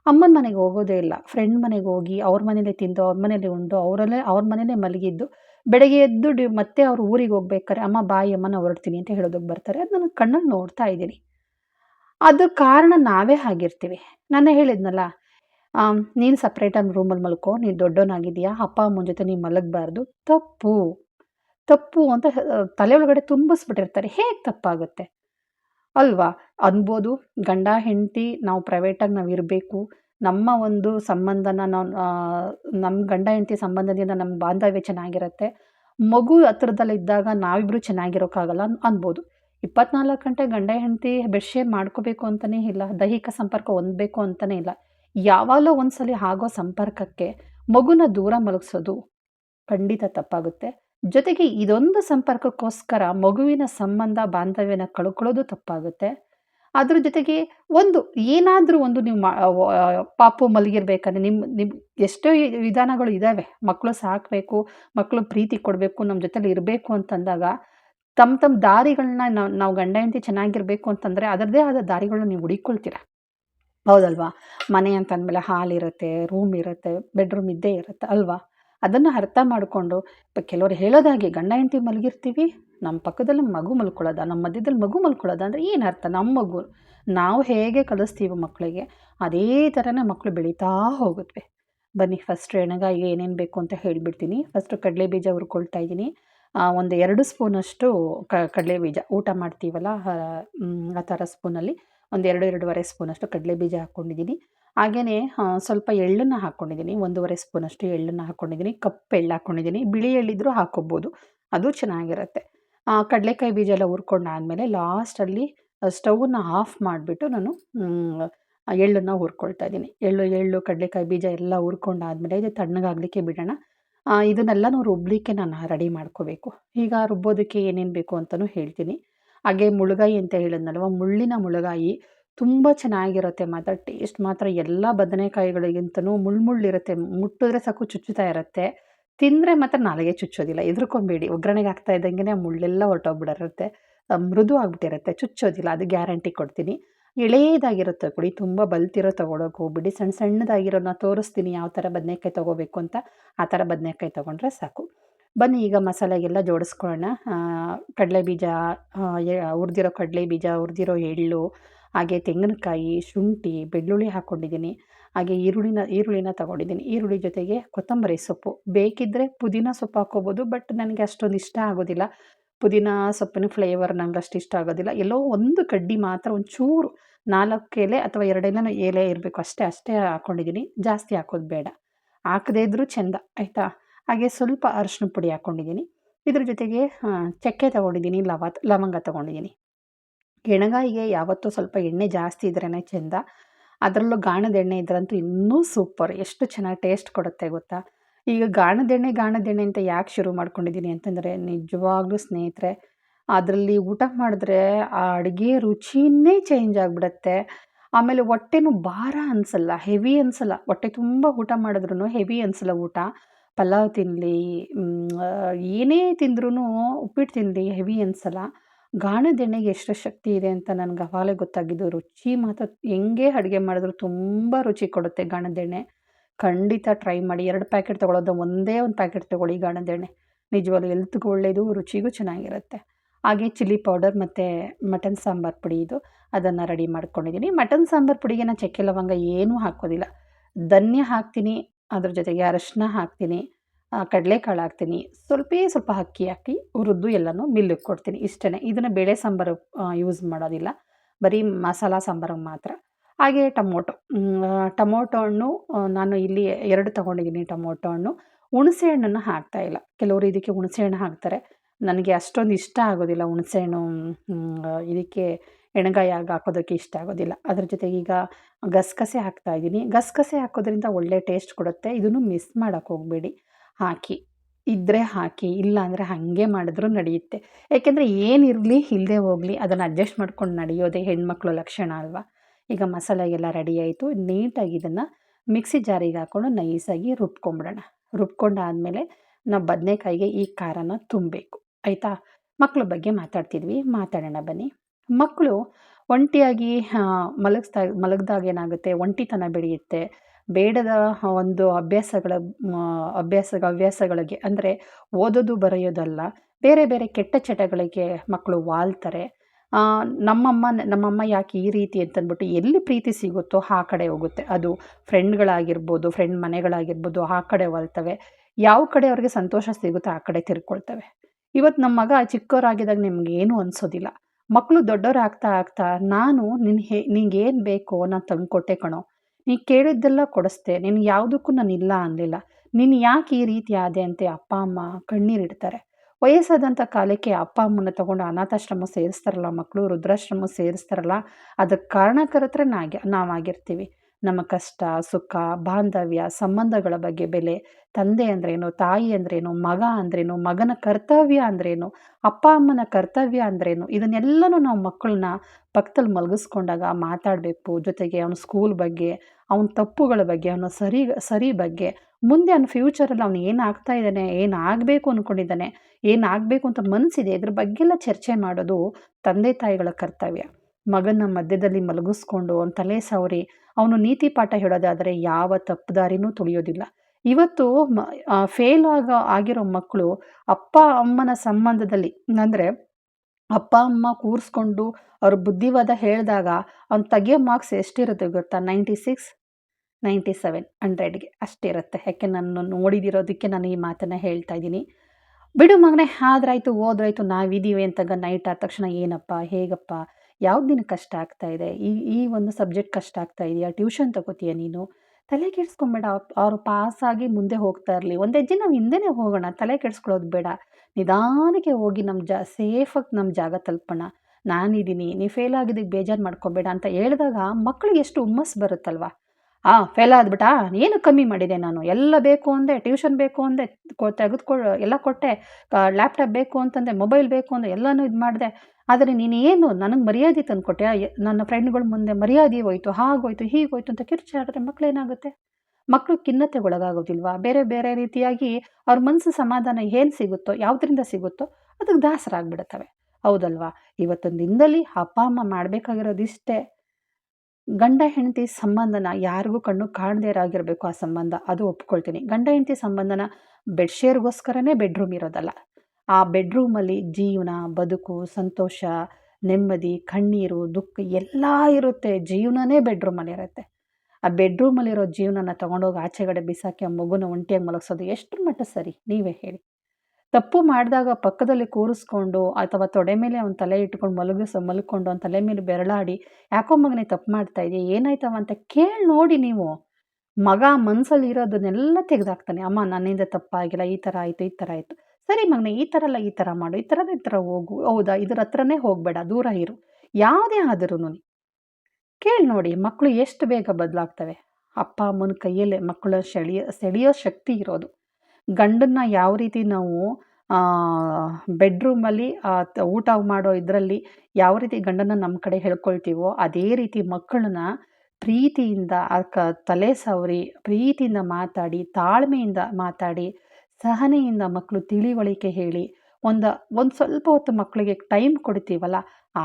Speaker 1: ಅಮ್ಮನ ಮನೆಗೆ ಹೋಗೋದೇ ಇಲ್ಲ. ಫ್ರೆಂಡ್ ಮನೆಗೆ ಹೋಗಿ ಅವ್ರ ಮನೇಲೆ ತಿಂದು, ಅವ್ರ ಮನೇಲಿ ಉಂಡು, ಅವರಲ್ಲೇ, ಅವ್ರ ಮನೇಲೆ ಮಲಗಿದ್ದು, ಬೆಳಗ್ಗೆ ಎದ್ದು ಡ್ಯೂ, ಮತ್ತೆ ಅವ್ರು ಊರಿಗೆ ಹೋಗ್ಬೇಕಾರೆ ಅಮ್ಮ, ಬಾಯಿ, ಅಮ್ಮನ ಹೊರಡ್ತೀನಿ ಅಂತ ಹೇಳೋದಕ್ಕೆ ಬರ್ತಾರೆ. ಅದು ನಾನು ಕಣ್ಣಲ್ಲಿ ನೋಡ್ತಾ ಇದ್ದೀನಿ. ಅದು ಕಾರಣ ನಾವೇ ಆಗಿರ್ತೀವಿ. ನಾನು ಹೇಳಿದ್ನಲ್ಲ ನೀನು ಸಪ್ರೇಟಾಗಿ ರೂಮಲ್ಲಿ ಮಲ್ಕೋ, ನೀನು ದೊಡ್ಡವನಾಗಿದೆಯಾ ಅಪ್ಪ, ಅಮ್ಮನ ಜೊತೆ ನೀನು ಮಲಗಬಾರ್ದು? ತಪ್ಪು. ತಪ್ಪು ಅಂತ ತಲೆ ಒಳಗಡೆ ತುಂಬಿಸ್ಬಿಟ್ಟಿರ್ತಾರೆ. ಹೇಗೆ ತಪ್ಪಾಗುತ್ತೆ? ಅಲ್ವಾ? ಅನ್ಬೋದು, ಗಂಡ, ಹೆಂಡತಿ, ನಾವು ಪ್ರೈವೇಟಾಗಿ ನಾವು ಇರಬೇಕು. ನಮ್ಮ ಒಂದು ಸಂಬಂಧನ ನಾವು ನಮ್ಮ ಗಂಡ, ಹೆಂಡತಿ ಸಂಬಂಧದಿಂದ ನಮ್ಮ ಬಾಂಧವ್ಯ ಚೆನ್ನಾಗಿರುತ್ತೆ. ಮಗು ಹತ್ರದಲ್ಲಿದ್ದಾಗ ನಾವಿಬ್ಬರು ಚೆನ್ನಾಗಿರೋಕ್ಕಾಗಲ್ಲ ಅನ್- ಅನ್ಬೋದು. ಇಪ್ಪತ್ನಾಲ್ಕು ಗಂಟೆ ಗಂಡ, ಹೆಂಡತಿ ಬೆಡ್ ಶೇರ್ ಮಾಡ್ಕೋಬೇಕು ಅಂತಲೇ ಇಲ್ಲ. ದೈಹಿಕ ಸಂಪರ್ಕ ಹೊಂದಬೇಕು ಅಂತಲೇ ಇಲ್ಲ. ಯಾವಾಗಲೂ ಒಂದ್ಸಲಿ ಆಗೋ ಸಂಪರ್ಕಕ್ಕೆ ಮಗುನ ದೂರ ಮಲಗಿಸೋದು ಖಂಡಿತ ತಪ್ಪಾಗುತ್ತೆ. ಜೊತೆಗೆ ಇದೊಂದು ಸಂಪರ್ಕಕ್ಕೋಸ್ಕರ ಮಗುವಿನ ಸಂಬಂಧ, ಬಾಂಧವ್ಯನ ಕಳ್ಕೊಳ್ಳೋದು ತಪ್ಪಾಗುತ್ತೆ. ಅದ್ರ ಜೊತೆಗೆ ಒಂದು ಏನಾದರೂ ಒಂದು ನೀವು ಮಾ ಪಾಪು ಮಲಗಿರ್ಬೇಕಂದ್ರೆ ನಿಮ್ಮ ನಿಮ್ಮ ಎಷ್ಟೋ ವಿಧಾನಗಳು ಇದ್ದಾವೆ ಮಕ್ಕಳು ಸಾಕಬೇಕು ಮಕ್ಕಳು ಪ್ರೀತಿ ಕೊಡಬೇಕು ನಮ್ಮ ಜೊತೆಲಿ ಇರಬೇಕು ಅಂತಂದಾಗ ತಮ್ಮ ತಮ್ಮ ದಾರಿಗಳನ್ನ ನಾವು ನಾವು ಗಂಡ ಹೆಂಡತಿ ಚೆನ್ನಾಗಿರಬೇಕು ಅಂತಂದರೆ ಅದರದ್ದೇ ಆದ ದಾರಿಗಳನ್ನ ನೀವು ಹುಡುಕೊಳ್ತೀರ ಹೌದಲ್ವಾ? ಮನೆ ಅಂತಂದಮೇಲೆ ಹಾಲ್ ಇರುತ್ತೆ ರೂಮ್ ಇರುತ್ತೆ ಬೆಡ್ರೂಮ್ ಇದ್ದೇ ಇರುತ್ತೆ, ಅಲ್ವಾ? ಅದನ್ನು ಅರ್ಥ ಮಾಡಿಕೊಂಡು ಕೆಲವರು ಹೇಳೋದಾಗೆ ಗಂಡ ಹೆಂಡತಿ ಮಲಗಿರ್ತೀವಿ ನಮ್ಮ ಪಕ್ಕದಲ್ಲಿ ಮಗು ಮಲ್ಕೊಳ್ಳೋದ ನಮ್ಮ ಮಧ್ಯದಲ್ಲಿ ಮಗು ಮಲ್ಕೊಳ್ಳೋದ ಅಂದರೆ ಏನು ಅರ್ಥ? ನಮ್ಮ ಮಗು. ನಾವು ಹೇಗೆ ಕಲಿಸ್ತೀವಿ ಮಕ್ಕಳಿಗೆ ಅದೇ ಥರನೇ ಮಕ್ಕಳು ಬೆಳೀತಾ ಹೋಗುತ್ತವೆ ಬನ್ನಿ ಫಸ್ಟ್ ಎಣ್ಣೆಗಾಯಿಗೆ ಏನೇನು ಬೇಕು ಅಂತ ಹೇಳಿಬಿಡ್ತೀನಿ. ಫಸ್ಟು ಕಡಲೆ ಬೀಜ ಹುರ್ಕೊಳ್ತಾ ಇದ್ದೀನಿ. ಒಂದು ಎರಡು ಸ್ಪೂನಷ್ಟು ಕ, ಕಡಲೆ ಬೀಜ ಊಟ ಮಾಡ್ತೀವಲ್ಲ ಆ ಥರ ಸ್ಪೂನಲ್ಲಿ, ಒಂದು ಎರಡು, ಎರಡೂವರೆ ಸ್ಪೂನಷ್ಟು ಕಡಲೆ ಬೀಜ ಹಾಕ್ಕೊಂಡಿದ್ದೀನಿ. ಹಾಗೆಯೇ ಸ್ವಲ್ಪ ಎಳ್ಳನ್ನು ಹಾಕ್ಕೊಂಡಿದ್ದೀನಿ ಒಂದೂವರೆ ಸ್ಪೂನಷ್ಟು ಎಳ್ಳನ್ನು ಹಾಕ್ಕೊಂಡಿದ್ದೀನಿ ಕಪ್ಪು ಎಳ್ಳು ಹಾಕ್ಕೊಂಡಿದ್ದೀನಿ ಬಿಳಿ ಎಳ್ಳಿದ್ರೂ ಹಾಕ್ಕೊಬೋದು ಅದು ಚೆನ್ನಾಗಿರುತ್ತೆ. ಕಡಲೆಕಾಯಿ ಬೀಜ ಎಲ್ಲ ಹುರ್ಕೊಂಡಾದ್ಮೇಲೆ ಲಾಸ್ಟಲ್ಲಿ ಸ್ಟವನ್ನ ಆಫ್ ಮಾಡಿಬಿಟ್ಟು ನಾನು ಎಳ್ಳನ್ನು ಹುರ್ಕೊಳ್ತಾ ಇದ್ದೀನಿ ಎಳ್ಳು ಎಳ್ಳು, ಕಡಲೆಕಾಯಿ ಬೀಜ ಎಲ್ಲ ಹುರ್ಕೊಂಡಾದ್ಮೇಲೆ ಇದು ತಣ್ಣಗಾಗಲಿಕ್ಕೆ ಬಿಡೋಣ. ಇದನ್ನೆಲ್ಲನೂ ರುಬ್ಬಲಿಕ್ಕೆ ನಾನು ರೆಡಿ ಮಾಡ್ಕೋಬೇಕು. ಈಗ ರುಬ್ಬೋದಕ್ಕೆ ಏನೇನು ಬೇಕು ಅಂತಲೂ ಹೇಳ್ತೀನಿ. ಹಾಗೆ ಮುಳುಗಾಯಿ ಅಂತ ಹೇಳಿದ್ನಲ್ವ, ಮುಳ್ಳಿನ ಮುಳುಗಾಯಿ ತುಂಬ ಚೆನ್ನಾಗಿರುತ್ತೆ ಮಾತ್ರ. ಟೇಸ್ಟ್ ಮಾತ್ರ ಎಲ್ಲ ಬದನೆಕಾಯಿಗಳಿಗಿಂತನೂ ಮುಳ್ಳುಮುಳ್ಳಿರುತ್ತೆ ಮುಟ್ಟಿದ್ರೆ ಸಾಕು ಚುಚ್ಚುತ್ತಾ ಇರುತ್ತೆ. ತಿಂದರೆ ಮಾತ್ರ ನಾಲಿಗೆ ಚುಚ್ಚೋದಿಲ್ಲ. ಹೆದರ್ಕೊಂಬೇಡಿ. ಒಗ್ಗರಣೆಗೆ ಹಾಕ್ತಾ ಇದ್ದಂಗೆ ಮುಳ್ಳೆಲ್ಲ ಹೊರಟೋಗ್ಬಿಡಿರುತ್ತೆ ಮೃದು ಆಗ್ಬಿಟ್ಟಿರುತ್ತೆ. ಚುಚ್ಚೋದಿಲ್ಲ. ಅದು ಗ್ಯಾರಂಟಿ ಕೊಡ್ತೀನಿ. ಎಳೆಯದಾಗಿರುತ್ತೆ ಕೊಡಿ ತುಂಬ ಬಲ್ತಿರೋ ತೊಗೊಳಕ್ಕೆ ಹೋಗ್ಬಿಡಿ. ಸಣ್ಣ ಸಣ್ಣದಾಗಿರೋನ ತೋರಿಸ್ತೀನಿ ಯಾವ ಥರ ಬದನೆಕಾಯಿ ತೊಗೋಬೇಕು ಅಂತ. ಆ ಥರ ಬದನೆಕಾಯಿ ತೊಗೊಂಡ್ರೆ ಸಾಕು. ಬನ್ನಿ, ಈಗ ಮಸಾಲೆಗೆಲ್ಲ ಜೋಡಿಸ್ಕೊಳ್ಳೋಣ. ಕಡಲೆ ಬೀಜ ಹುರಿದಿರೋ ಕಡಲೆ ಬೀಜ ಹುರಿದಿರೋ ಎಳ್ಳು ಹಾಗೆ ತೆಂಗಿನಕಾಯಿ, ಶುಂಠಿ, ಬೆಳ್ಳುಳ್ಳಿ ಹಾಕ್ಕೊಂಡಿದ್ದೀನಿ ಹಾಗೆ ಈರುಳ್ಳಿನ ಈರುಳ್ಳಿನ ತಗೊಂಡಿದ್ದೀನಿ. ಈರುಳ್ಳಿ ಜೊತೆಗೆ ಕೊತ್ತಂಬರಿ ಸೊಪ್ಪು. ಬೇಕಿದ್ದರೆ ಪುದೀನ ಸೊಪ್ಪು ಹಾಕ್ಕೋಬೋದು, ಬಟ್ ನನಗೆ ಅಷ್ಟೊಂದು ಇಷ್ಟ ಆಗೋದಿಲ್ಲ. ಪುದೀನ ಸೊಪ್ಪಿನ ಫ್ಲೇವರ್ ನಂಗೆ ಅಷ್ಟು ಇಷ್ಟ ಆಗೋದಿಲ್ಲ. ಎಲ್ಲೋ ಒಂದು ಕಡ್ಡಿ ಮಾತ್ರ ಒಂಚೂರು ನಾಲ್ಕು ಎಲೆ ಅಥವಾ ಎರಡೆಲೆನೂ ಎಲೆ ಇರಬೇಕು. ಅಷ್ಟೇ ಅಷ್ಟೇ ಹಾಕ್ಕೊಂಡಿದ್ದೀನಿ ಜಾಸ್ತಿ ಹಾಕೋದು ಬೇಡ. ಹಾಕದೇ ಇದ್ದರೂ ಚೆಂದ, ಆಯಿತಾ? ಹಾಗೆ ಸ್ವಲ್ಪ ಅರಶಿನ ಪುಡಿ ಹಾಕ್ಕೊಂಡಿದ್ದೀನಿ ಇದ್ರ ಜೊತೆಗೆ ಚಕ್ಕೆ ತೊಗೊಂಡಿದ್ದೀನಿ, ಲವ, ಲವಂಗ ತೊಗೊಂಡಿದ್ದೀನಿ. ಎಣ್ಣೆಗಾಯಿಗೆ ಯಾವತ್ತೂ ಸ್ವಲ್ಪ ಎಣ್ಣೆ ಜಾಸ್ತಿ ಇದ್ರೇ ಚೆಂದ. ಅದರಲ್ಲೂ ಗಾಣದ ಎಣ್ಣೆ ಇದ್ರಂತೂ ಇನ್ನೂ ಸೂಪರ್, ಎಷ್ಟು ಚೆನ್ನಾಗಿ ಟೇಸ್ಟ್ ಕೊಡುತ್ತೆ ಗೊತ್ತಾ? ಈಗ ಗಾಣದ ಎಣ್ಣೆ ಗಾಣದ ಎಣ್ಣೆ ಅಂತ ಯಾಕೆ ಶುರು ಮಾಡ್ಕೊಂಡಿದ್ದೀನಿ ಅಂತಂದರೆ ನಿಜವಾಗ್ಲೂ ಸ್ನೇಹಿತರೆ, ಅದರಲ್ಲಿ ಊಟ ಮಾಡಿದ್ರೆ ಆ ಅಡುಗೆ ರುಚಿಯೇ ಚೇಂಜ್ ಆಗಿಬಿಡತ್ತೆ. ಆಮೇಲೆ ಹೊಟ್ಟೆನೂ ಭಾರ ಅನಿಸಲ್ಲ ಹೆವಿ ಅನಿಸಲ್ಲ. ಹೊಟ್ಟೆ ತುಂಬ ಊಟ ಮಾಡಿದ್ರೂ ಹೆವಿ ಅನಿಸಲ್ಲ ಊಟ. ಪಲಾವ್ ತಿನ್ನಲಿ ಏನೇ ತಿಂದ್ರೂ ಉಪ್ಪಿಟ್ಟು ತಿನ್ನಲಿ ಹೆವಿ ಅನಿಸಲ್ಲ. ಗಾಣದ ಎಣ್ಣೆಗೆ ಎಷ್ಟು ಶಕ್ತಿ ಇದೆ ಅಂತ ನನಗೆ ಅವಾಗಲೇ ಗೊತ್ತಾಗಿದ್ದು, ರುಚಿ ಮಾತ್ರ ಹೆಂಗೆ ಅಡುಗೆ ಮಾಡಿದ್ರು ತುಂಬ ರುಚಿ ಕೊಡುತ್ತೆ ಗಾಣದೆಣ್ಣೆ. ಖಂಡಿತ ಟ್ರೈ ಮಾಡಿ, ಎರಡು ಪ್ಯಾಕೆಟ್ ತೊಗೊಳೋದು ಒಂದೇ ಒಂದು ಪ್ಯಾಕೆಟ್ ತೊಗೊಳ್ಳಿ ಗಾಣದೆಣ್ಣೆ. ನಿಜವಾಗ್ಲೂ ಎಲ್ತ್ಗೂ ಒಳ್ಳೆಯದು ರುಚಿಗೂ ಚೆನ್ನಾಗಿರುತ್ತೆ. ಹಾಗೆ ಚಿಲ್ಲಿ ಪೌಡರ್ ಮತ್ತು ಮಟನ್ ಸಾಂಬಾರು ಪುಡಿ ಇದು, ಅದನ್ನು ರೆಡಿ ಮಾಡ್ಕೊಂಡಿದ್ದೀನಿ ಮಟನ್ ಸಾಂಬಾರು ಪುಡಿಗೆ ನಾನು ಚಕ್ಕೆ ಲವಂಗ ಏನೂ ಹಾಕೋದಿಲ್ಲ. ಧನ್ಯ ಹಾಕ್ತೀನಿ, ಅದ್ರ ಜೊತೆಗೆ ಅರಶಿನ ಹಾಕ್ತೀನಿ. ಕಡಲೆಕಾಳು ಹಾಕ್ತೀನಿ. ಸ್ವಲ್ಪೇ ಸ್ವಲ್ಪ ಅಕ್ಕಿ ಹಾಕಿ ಹುರಿದು ಎಲ್ಲನೂ ಮಿಲ್ಲಿಗೆ ಕೊಡ್ತೀನಿ. ಇಷ್ಟೇ ಇದನ್ನು ಬೇಳೆ ಸಾಂಬಾರು ಯೂಸ್ ಮಾಡೋದಿಲ್ಲ. ಬರೀ ಮಸಾಲ ಸಾಂಬಾರು ಮಾತ್ರ. ಹಾಗೆ ಟೊಮೊಟೊ. ಟೊಮೊಟೊ ಹಣ್ಣು ನಾನು ಇಲ್ಲಿ ಎರಡು ತೊಗೊಂಡಿದ್ದೀನಿ ಟೊಮೊಟೊ ಹಣ್ಣು. ಹುಣಸೆ ಹಣ್ಣನ್ನು ಹಾಕ್ತಾ ಇಲ್ಲ. ಕೆಲವರು ಇದಕ್ಕೆ ಹುಣಸೆ ಹಣ್ಣು ಹಾಕ್ತಾರೆ. ನನಗೆ ಅಷ್ಟೊಂದು ಇಷ್ಟ ಆಗೋದಿಲ್ಲ ಹುಣಸೆ ಹಣ್ಣು. ಇದಕ್ಕೆ ಎಣ್ಗಾಯಾಗಿ ಹಾಕೋದಕ್ಕೆ ಇಷ್ಟ ಆಗೋದಿಲ್ಲ. ಅದ್ರ ಜೊತೆಗೆ ಈಗ ಗಸಗಸೆ ಹಾಕ್ತಾ ಇದ್ದೀನಿ. ಗಸಗಸೆ ಹಾಕೋದ್ರಿಂದ ಒಳ್ಳೆ ಟೇಸ್ಟ್ ಕೊಡುತ್ತೆ. ಇದನ್ನು ಮಿಸ್ ಮಾಡೋಕ್ಕೆ ಹೋಗಬೇಡಿ. ಹಾಕಿ ಇದ್ದರೆ ಹಾಕಿ, ಇಲ್ಲ ಅಂದರೆ ಹಾಗೆ ಮಾಡಿದ್ರೂ ನಡೆಯುತ್ತೆ. ಯಾಕೆಂದರೆ ಏನಿರಲಿ ಇಲ್ಲದೆ ಹೋಗಲಿ, ಅದನ್ನು ಅಡ್ಜಸ್ಟ್ ಮಾಡ್ಕೊಂಡು ನಡೆಯೋದೇ ಹೆಣ್ಮಕ್ಳು ಲಕ್ಷಣ ಅಲ್ವಾ? ಈಗ ಮಸಾಲೆಗೆಲ್ಲ ರೆಡಿ ಆಯಿತು ನೀಟಾಗಿ ಇದನ್ನು ಮಿಕ್ಸಿ ಜಾರಿಗೆ ಹಾಕ್ಕೊಂಡು ನೈಸಾಗಿ ರುಬ್ಕೊಂಬಿಡೋಣ. ರುಬ್ಕೊಂಡಾದಮೇಲೆ ನಾವು ಬದನೆಕಾಯಿಗೆ ಈ ಖಾರನ ತುಂಬಬೇಕು. ಆಯಿತಾ? ಮಕ್ಕಳ ಬಗ್ಗೆ ಮಾತಾಡ್ತಿದ್ವಿ, ಮಾತಾಡೋಣ ಬನ್ನಿ. ಮಕ್ಕಳು ಒಂಟಿಯಾಗಿ ಮಲಗಿಸ್ತಾ, ಮಲಗಿದಾಗ ಏನಾಗುತ್ತೆ, ಒಂಟಿತನ ಬೆಳೆಯುತ್ತೆ. ಬೇಡದ ಒಂದು ಅಭ್ಯಾಸಗಳ ಅಭ್ಯಾಸ ಹವ್ಯಾಸಗಳಿಗೆ ಅಂದರೆ ಓದೋದು ಬರೆಯೋದಲ್ಲ, ಬೇರೆ ಬೇರೆ ಕೆಟ್ಟ ಚಟಗಳಿಗೆ ಮಕ್ಕಳು ವಾಲ್ತಾರೆ. ನಮ್ಮಮ್ಮ ನಮ್ಮಮ್ಮ ಯಾಕೆ ಈ ರೀತಿ ಅಂತಂದ್ಬಿಟ್ಟು ಎಲ್ಲಿ ಪ್ರೀತಿ ಸಿಗುತ್ತೋ ಆ ಕಡೆ ಹೋಗುತ್ತೆ. ಅದು ಫ್ರೆಂಡ್ಗಳಾಗಿರ್ಬೋದು, ಫ್ರೆಂಡ್ ಮನೆಗಳಾಗಿರ್ಬೋದು, ಆ ಕಡೆ ವಾಲ್ತವೆ. ಯಾವ ಕಡೆ ಅವ್ರಿಗೆ ಸಂತೋಷ ಸಿಗುತ್ತೋ ಆ ಕಡೆ ತಿರ್ಕೊಳ್ತವೆ. ಇವತ್ತು ನಮ್ಮ ಮಗ ಚಿಕ್ಕವರಾಗಿದ್ದಾಗ ನಿಮ್ಗೆ ಏನೂ ಅನಿಸೋದಿಲ್ಲ. ಮಕ್ಕಳು ದೊಡ್ಡವರಾಗ್ತಾ ಆಗ್ತಾ, ನಾನು ನಿನ್ನ ಹೇ ನಿಂಗೇನು ಬೇಕೋ, ನಾನು ತಂದು ಕೊಟ್ಟೆ ಕಣೋ ನೀ ಕೇಳಿದ್ದೆಲ್ಲ ಕೊಡಿಸ್ದೆ, ನಿನ್ಗೆ ಯಾವುದಕ್ಕೂ ನಾನು ಇಲ್ಲ ಅನ್ನಲಿಲ್ಲ ನೀನು ಯಾಕೆ ಈ ರೀತಿ ಆದೆ ಅಂತ ಅಪ್ಪ, ಅಮ್ಮ ಕಣ್ಣೀರಿಡ್ತಾರೆ ವಯಸ್ಸಾದಂಥ ಕಾಲಕ್ಕೆ ಅಪ್ಪ ಅಮ್ಮನ ತಗೊಂಡು ಅನಾಥಾಶ್ರಮ ಸೇರಿಸ್ತಾರಲ್ಲ ಮಕ್ಕಳು ವೃದ್ಧಾಶ್ರಮ ಸೇರಿಸ್ತಾರಲ್ಲ ಅದಕ್ಕೆ ಕಾರಣಕರ್ತರೆ ನಾಗೆ ನಾವಾಗಿರ್ತೀವಿ ನಮ್ಮ ಕಷ್ಟ, ಸುಖ, ಬಾಂಧವ್ಯ, ಸಂಬಂಧಗಳ ಬಗ್ಗೆ ಬೆಲೆ, ತಂದೆ ಅಂದ್ರೇನು, ತಾಯಿ ಅಂದ್ರೇನು, ಮಗ ಅಂದ್ರೇನು, ಮಗನ ಕರ್ತವ್ಯ ಅಂದ್ರೇನು, ಅಪ್ಪ, ಅಮ್ಮನ ಕರ್ತವ್ಯ ಅಂದ್ರೇನು, ಇದನ್ನೆಲ್ಲನೂ ನಾವು ಮಕ್ಕಳನ್ನ ಪಕ್ಕದಲ್ಲಿ ಮಲಗಿಸ್ಕೊಂಡಾಗ ಮಾತಾಡಬೇಕು. ಜೊತೆಗೆ ಅವನ ಸ್ಕೂಲ್ ಬಗ್ಗೆ, ಅವನ ತಪ್ಪುಗಳ ಬಗ್ಗೆ, ಅವನ ಸರಿ ಸರಿ ಬಗ್ಗೆ, ಮುಂದೆ ಅವನ ಫ್ಯೂಚರಲ್ಲಿ ಅವನು ಏನು ಆಗ್ತಾ ಇದ್ದಾನೆ, ಏನು ಆಗಬೇಕು ಅಂದ್ಕೊಂಡಿದ್ದಾನೆ ಏನು ಆಗಬೇಕು ಅಂತ ಮನಸ್ಸಿದೆ ಇದ್ರ ಬಗ್ಗೆಲ್ಲ ಚರ್ಚೆ ಮಾಡೋದು ತಂದೆ ತಾಯಿಗಳ ಕರ್ತವ್ಯ. ಮಗನ ಮಧ್ಯದಲ್ಲಿ ಮಲಗಿಸ್ಕೊಂಡು ಅವನ ತಲೆ ಸವರಿ, ಅವನು ನೀತಿ ಪಾಠ ಹೇಳೋದಾದರೆ ಯಾವ ತಪ್ಪುದಾರಿನೂ ತುಳಿಯೋದಿಲ್ಲ. ಇವತ್ತು ಫೇಲ್ ಆಗ, ಆಗಿರೋ ಮಕ್ಕಳು ಅಪ್ಪ, ಅಮ್ಮನ ಸಂಬಂಧದಲ್ಲಿ, ಅಂದರೆ ಅಪ್ಪ, ಅಮ್ಮ ಕೂರಿಸ್ಕೊಂಡು ಅವ್ರ ಬುದ್ಧಿವಾದ ಹೇಳಿದಾಗ ಅವ್ನು ತೆಗಿಯೋ ಮಾರ್ಕ್ಸ್ ಎಷ್ಟಿರುತ್ತೆ ಗೊತ್ತಾ? ನೈಂಟಿ ಸಿಕ್ಸ್ ನೈಂಟಿ ಸೆವೆನ್ ಹಂಡ್ರೆಡ್ಗೆ ಅಷ್ಟಿರುತ್ತೆ. ಯಾಕೆ ನಾನು ನೋಡಿದಿರೋದಕ್ಕೆ ನಾನು ಈ ಮಾತನ್ನು ಹೇಳ್ತಾ ಇದ್ದೀನಿ. ಬಿಡು ಮಗನೇ, ಆದ್ರಾಯ್ತು, ಹೋದ್ರಾಯ್ತು ನಾವಿದ್ದೀವಿ ಅಂತಗ ನೈಟ್ ಆದ ತಕ್ಷಣ, ಏನಪ್ಪ, ಹೇಗಪ್ಪ? ಯಾವ್ದು ದಿನ ಕಷ್ಟ ಆಗ್ತಾ ಇದೆ? ಈ ಈ ಒಂದು ಸಬ್ಜೆಕ್ಟ್ ಕಷ್ಟ ಆಗ್ತಾ ಇದೆಯಾ? ಟ್ಯೂಷನ್ ತಗೋತೀಯ ನೀನು? ತಲೆ ಕೆಡಿಸ್ಕೊಂಬೇಡ. ಅವರು ಪಾಸಾಗಿ ಮುಂದೆ ಹೋಗ್ತಾ ಇರಲಿ. ಒಂದು ಹೆಜ್ಜೆ ನಾವು ಹಿಂದೆನೇ ಹೋಗೋಣ. ತಲೆ ಕೆಡಿಸ್ಕೊಳ್ಳೋದು ಬೇಡ. ನಿಧಾನಕ್ಕೆ ಹೋಗಿ ನಮ್ಮ ಜಾ ಸೇಫಾಗಿ ನಮ್ಮ ಜಾಗ ತಲುಪೋಣ. ನಾನಿದ್ದೀನಿ ನೀವು ಫೇಲ್ ಆಗಿದ್ದಕ್ಕೆ ಬೇಜಾರು ಮಾಡ್ಕೊಬೇಡ ಅಂತ ಹೇಳಿದಾಗ ಮಕ್ಕಳಿಗೆ ಎಷ್ಟು ಹುಮ್ಮಸ್ಸು ಬರುತ್ತಲ್ವ? ಆ ಫೇಲ್ ಆದ್ಬಿಟ್ಟ ಏನು ಕಮ್ಮಿ ಮಾಡಿದೆ ನಾನು? ಎಲ್ಲ ಬೇಕು ಅಂದೆ ಟ್ಯೂಷನ್ ಬೇಕು ಅಂದೆ ತೆಗೆದುಕೊ ಎಲ್ಲ ಕೊಟ್ಟೆ. ಲ್ಯಾಪ್ಟಾಪ್ ಬೇಕು ಅಂತಂದೆ ಮೊಬೈಲ್ ಬೇಕು ಅಂದೆ, ಎಲ್ಲನೂ ಇದು ಮಾಡಿದೆ. ಆದರೆ ನೀನು ಏನು ನನಗೆ ಮರ್ಯಾದೆ ತಂದುಕೊಟ್ಟೆ ನನ್ನ ಫ್ರೆಂಡ್ಗಳ ಮುಂದೆ ಮರ್ಯಾದೆ ಹೋಯ್ತು, ಹಾಗೋಯ್ತು, ಹೀಗೋಯ್ತು ಅಂತ ಕಿರ್ಚಾಡಿದ್ರೆ ಮಕ್ಕಳೇನಾಗುತ್ತೆ ಮಕ್ಕಳು ಖಿನ್ನತೆಗೊಳಗಾಗೋದಿಲ್ವಾ ಬೇರೆ ಬೇರೆ ರೀತಿಯಾಗಿ ಅವ್ರ ಮನಸ್ಸು ಸಮಾಧಾನ ಏನು ಸಿಗುತ್ತೋ, ಯಾವುದರಿಂದ ಸಿಗುತ್ತೋ ಅದಕ್ಕೆ ದಾಸರಾಗ್ಬಿಡುತ್ತವೆ. ಹೌದಲ್ವಾ? ಇವತ್ತೊಂದು ದಿನದಲ್ಲಿ ಅಪ್ಪ ಅಮ್ಮ ಮಾಡಬೇಕಾಗಿರೋದು ಇಷ್ಟೇ. ಗಂಡ ಹೆಂಡತಿ ಸಂಬಂಧನ ಯಾರಿಗೂ ಕಣ್ಣು ಕಾಣದೇ ಇರಾಗಿರಬೇಕು ಆ ಸಂಬಂಧ, ಅದು ಒಪ್ಕೊಳ್ತೀನಿ. ಗಂಡ ಹೆಂಡತಿ ಸಂಬಂಧನ ಬೆಡ್ಶೇರ್ಗೋಸ್ಕರನೇ ಬೆಡ್ರೂಮ್ ಇರೋದಲ್ಲ. ಆ ಬೆಡ್ರೂಮಲ್ಲಿ ಜೀವನ, ಬದುಕು, ಸಂತೋಷ, ನೆಮ್ಮದಿ, ಕಣ್ಣೀರು, ದುಃಖ ಎಲ್ಲ ಇರುತ್ತೆ. ಜೀವನನೇ ಬೆಡ್ರೂಮಲ್ಲಿ ಇರುತ್ತೆ. ಆ ಬೆಡ್ರೂಮಲ್ಲಿರೋ ಜೀವನನ ತೊಗೊಂಡೋಗಿ ಆಚೆಗಡೆ ಬಿಸಾಕಿ ಆ ಮಗುನ ಒಂಟಿಯಾಗಿ ಮಲಗಿಸೋದು ಎಷ್ಟು ಮಟ್ಟ ಸರಿ? ನೀವೇ ಹೇಳಿ. ತಪ್ಪು ಮಾಡಿದಾಗ ಪಕ್ಕದಲ್ಲಿ ಕೂರಿಸ್ಕೊಂಡು ಅಥವಾ ತೊಡೆ ಮೇಲೆ ಅವ್ನ ತಲೆ ಇಟ್ಕೊಂಡು ಮಲಗಿಸ, ಮಲ್ಕೊಂಡು ಅವನ ತಲೆ ಮೇಲೆ ಬೆರಳಾಡಿ, ಯಾಕೋ ಮಗನೇ ತಪ್ಪು ಮಾಡ್ತಾ ಇದೆಯಾ, ಏನಾಯ್ತವ ಅಂತ ಕೇಳಿ ನೋಡಿ ನೀವು. ಮಗ ಮನಸ್ಸಲ್ಲಿ ಇರೋದನ್ನೆಲ್ಲ ತೆಗೆದಾಕ್ತಾನೆ, ಅಮ್ಮ ನನ್ನಿಂದ ತಪ್ಪಾಗಿಲ್ಲ, ಈ ಥರ ಆಯಿತು, ಈ ಥರ ಆಯಿತು. ಸರಿ ಮಗನೇ, ಈ ಥರ ಎಲ್ಲ ಈ ಥರ ಮಾಡು, ಈ ಥರದ ಈ ಥರ ಹೋಗು, ಹೌದಾ, ಇದ್ರ ಹತ್ರನೇ ಹೋಗಬೇಡ, ದೂರ ಇರು. ಯಾವುದೇ ಆದರೂ ಕೇಳಿ ನೋಡಿ ಮಕ್ಕಳು ಎಷ್ಟು ಬೇಗ ಬದಲಾಗ್ತವೆ. ಅಪ್ಪ, ಅಮ್ಮನ ಕೈಯಲ್ಲೇ ಮಕ್ಕಳ ಸೆಳೆಯ, ಸೆಳೆಯೋ ಶಕ್ತಿ ಇರೋದು. ಗಂಡನ್ನ ಯಾವ ರೀತಿ ನಾವು ಬೆಡ್ರೂಮಲ್ಲಿ ಊಟ ಮಾಡೋ ಇದರಲ್ಲಿ ಯಾವ ರೀತಿ ಗಂಡನ ನಮ್ಮ ಕಡೆ ಹೇಳ್ಕೊಳ್ತೀವೋ ಅದೇ ರೀತಿ ಮಕ್ಕಳನ್ನ ಪ್ರೀತಿಯಿಂದ ಕ, ತಲೆ ಸವರಿ, ಪ್ರೀತಿಯಿಂದ ಮಾತಾಡಿ, ತಾಳ್ಮೆಯಿಂದ ಮಾತಾಡಿ, ಸಹನೆಯಿಂದ ಮಕ್ಕಳು ತಿಳಿವಳಿಕೆ ಹೇಳಿ, ಒಂದು ಒಂದು ಸ್ವಲ್ಪ ಹೊತ್ತು ಮಕ್ಕಳಿಗೆ ಟೈಮ್ ಕೊಡ್ತೀವಲ್ಲ,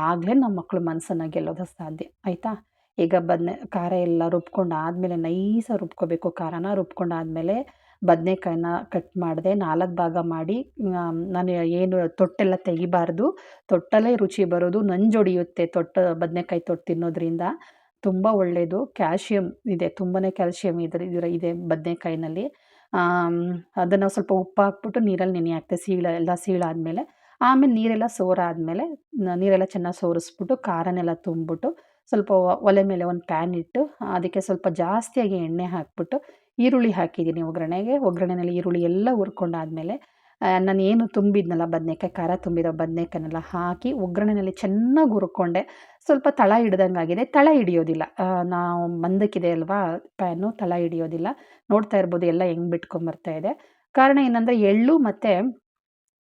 Speaker 1: ಆಗಲೇ ನಮ್ಮ ಮಕ್ಕಳು ಮನಸ್ಸನ್ನು ಗೆಲ್ಲೋದು ಸಾಧ್ಯ. ಆಯಿತಾ? ಈಗ ಬದನೆ, ಖಾರ ಎಲ್ಲ ರುಬ್ಕೊಂಡು ಆದಮೇಲೆ ನೈಸಾಗಿ ರುಬ್ಕೋಬೇಕು, ಖಾರನ ರುಬ್ಕೊಂಡಾದಮೇಲೆ ಬದನೆಕಾಯಿನ ಕಟ್ ಮಾಡಿದೆ, ನಾಲ್ಕು ಭಾಗ ಮಾಡಿ ನಾನು ಏನು ತೊಟ್ಟೆಲ್ಲ ತೆಗಿಬಾರ್ದು. ತೊಟ್ಟಲ್ಲೇ ರುಚಿ ಬರೋದು ನಂಜೊಡಿಯುತ್ತೆ ತೊಟ್ಟ, ಬದನೆಕಾಯಿ ತೊಟ್ಟು ತಿನ್ನೋದ್ರಿಂದ. ತುಂಬ ಒಳ್ಳೆಯದು ಕ್ಯಾಲ್ಶಿಯಂ ಇದೆ ತುಂಬಾ ಕ್ಯಾಲ್ಶಿಯಮ್ ಇದ್ರ, ಇದರ, ಇದೆ ಬದನೆಕಾಯಿನಲ್ಲಿ. ಅದನ್ನು ಸ್ವಲ್ಪ ಉಪ್ಪು ಹಾಕ್ಬಿಟ್ಟು ನೀರಲ್ಲಿ ನೆನೆ ಹಾಕ್ತೆ, ಸೀಳ, ಎಲ್ಲ ಸೀಳಾದಮೇಲೆ ಆಮೇಲೆ ನೀರೆಲ್ಲ ಸೋರಾದಮೇಲೆ ನೀರೆಲ್ಲ ಚೆನ್ನಾಗಿ ಸೋರಿಸ್ಬಿಟ್ಟು, ಖಾರನೆಲ್ಲ ತುಂಬಿಬಿಟ್ಟು, ಸ್ವಲ್ಪ ಒಲೆ ಮೇಲೆ ಒಂದು ಪ್ಯಾನ್ ಇಟ್ಟು, ಅದಕ್ಕೆ ಸ್ವಲ್ಪ ಜಾಸ್ತಿಯಾಗಿ ಎಣ್ಣೆ ಹಾಕ್ಬಿಟ್ಟು ಈರುಳ್ಳಿ ಹಾಕಿದ್ದೀನಿ ಒಗ್ಗರಣೆಗೆ. ಒಗ್ಗರಣೆಯಲ್ಲಿ ಈರುಳ್ಳಿ ಎಲ್ಲ ಹುರ್ಕೊಂಡಾದ್ಮೇಲೆ ನಾನು ಏನು ತುಂಬಿದ್ನಲ್ಲ ಬದನೇಕಾಯಿ, ಖಾರ ತುಂಬಿರೋ ಬದನೇಕಾಯನ್ನೆಲ್ಲ ಹಾಕಿ ಒಗ್ಗರಣೆಯಲ್ಲಿ ಚೆನ್ನಾಗಿ ಹುರ್ಕೊಂಡೆ. ಸ್ವಲ್ಪ ತಳ ಹಿಡ್ದಂಗಾಗಿದೆ ತಳ ಹಿಡಿಯೋದಿಲ್ಲ. ನಾವು ಮಂದಕ್ಕಿದೆ ಅಲ್ವಾ, ಪ್ಯಾನು, ತಳ ಹಿಡಿಯೋದಿಲ್ಲ. ನೋಡ್ತಾ ಇರ್ಬೋದು ಎಲ್ಲ ಹೆಂಗೆ ಬಿಟ್ಕೊಂಬರ್ತಾ ಇದೆ. ಕಾರಣ ಏನಂದರೆ ಎಳ್ಳು ಮತ್ತು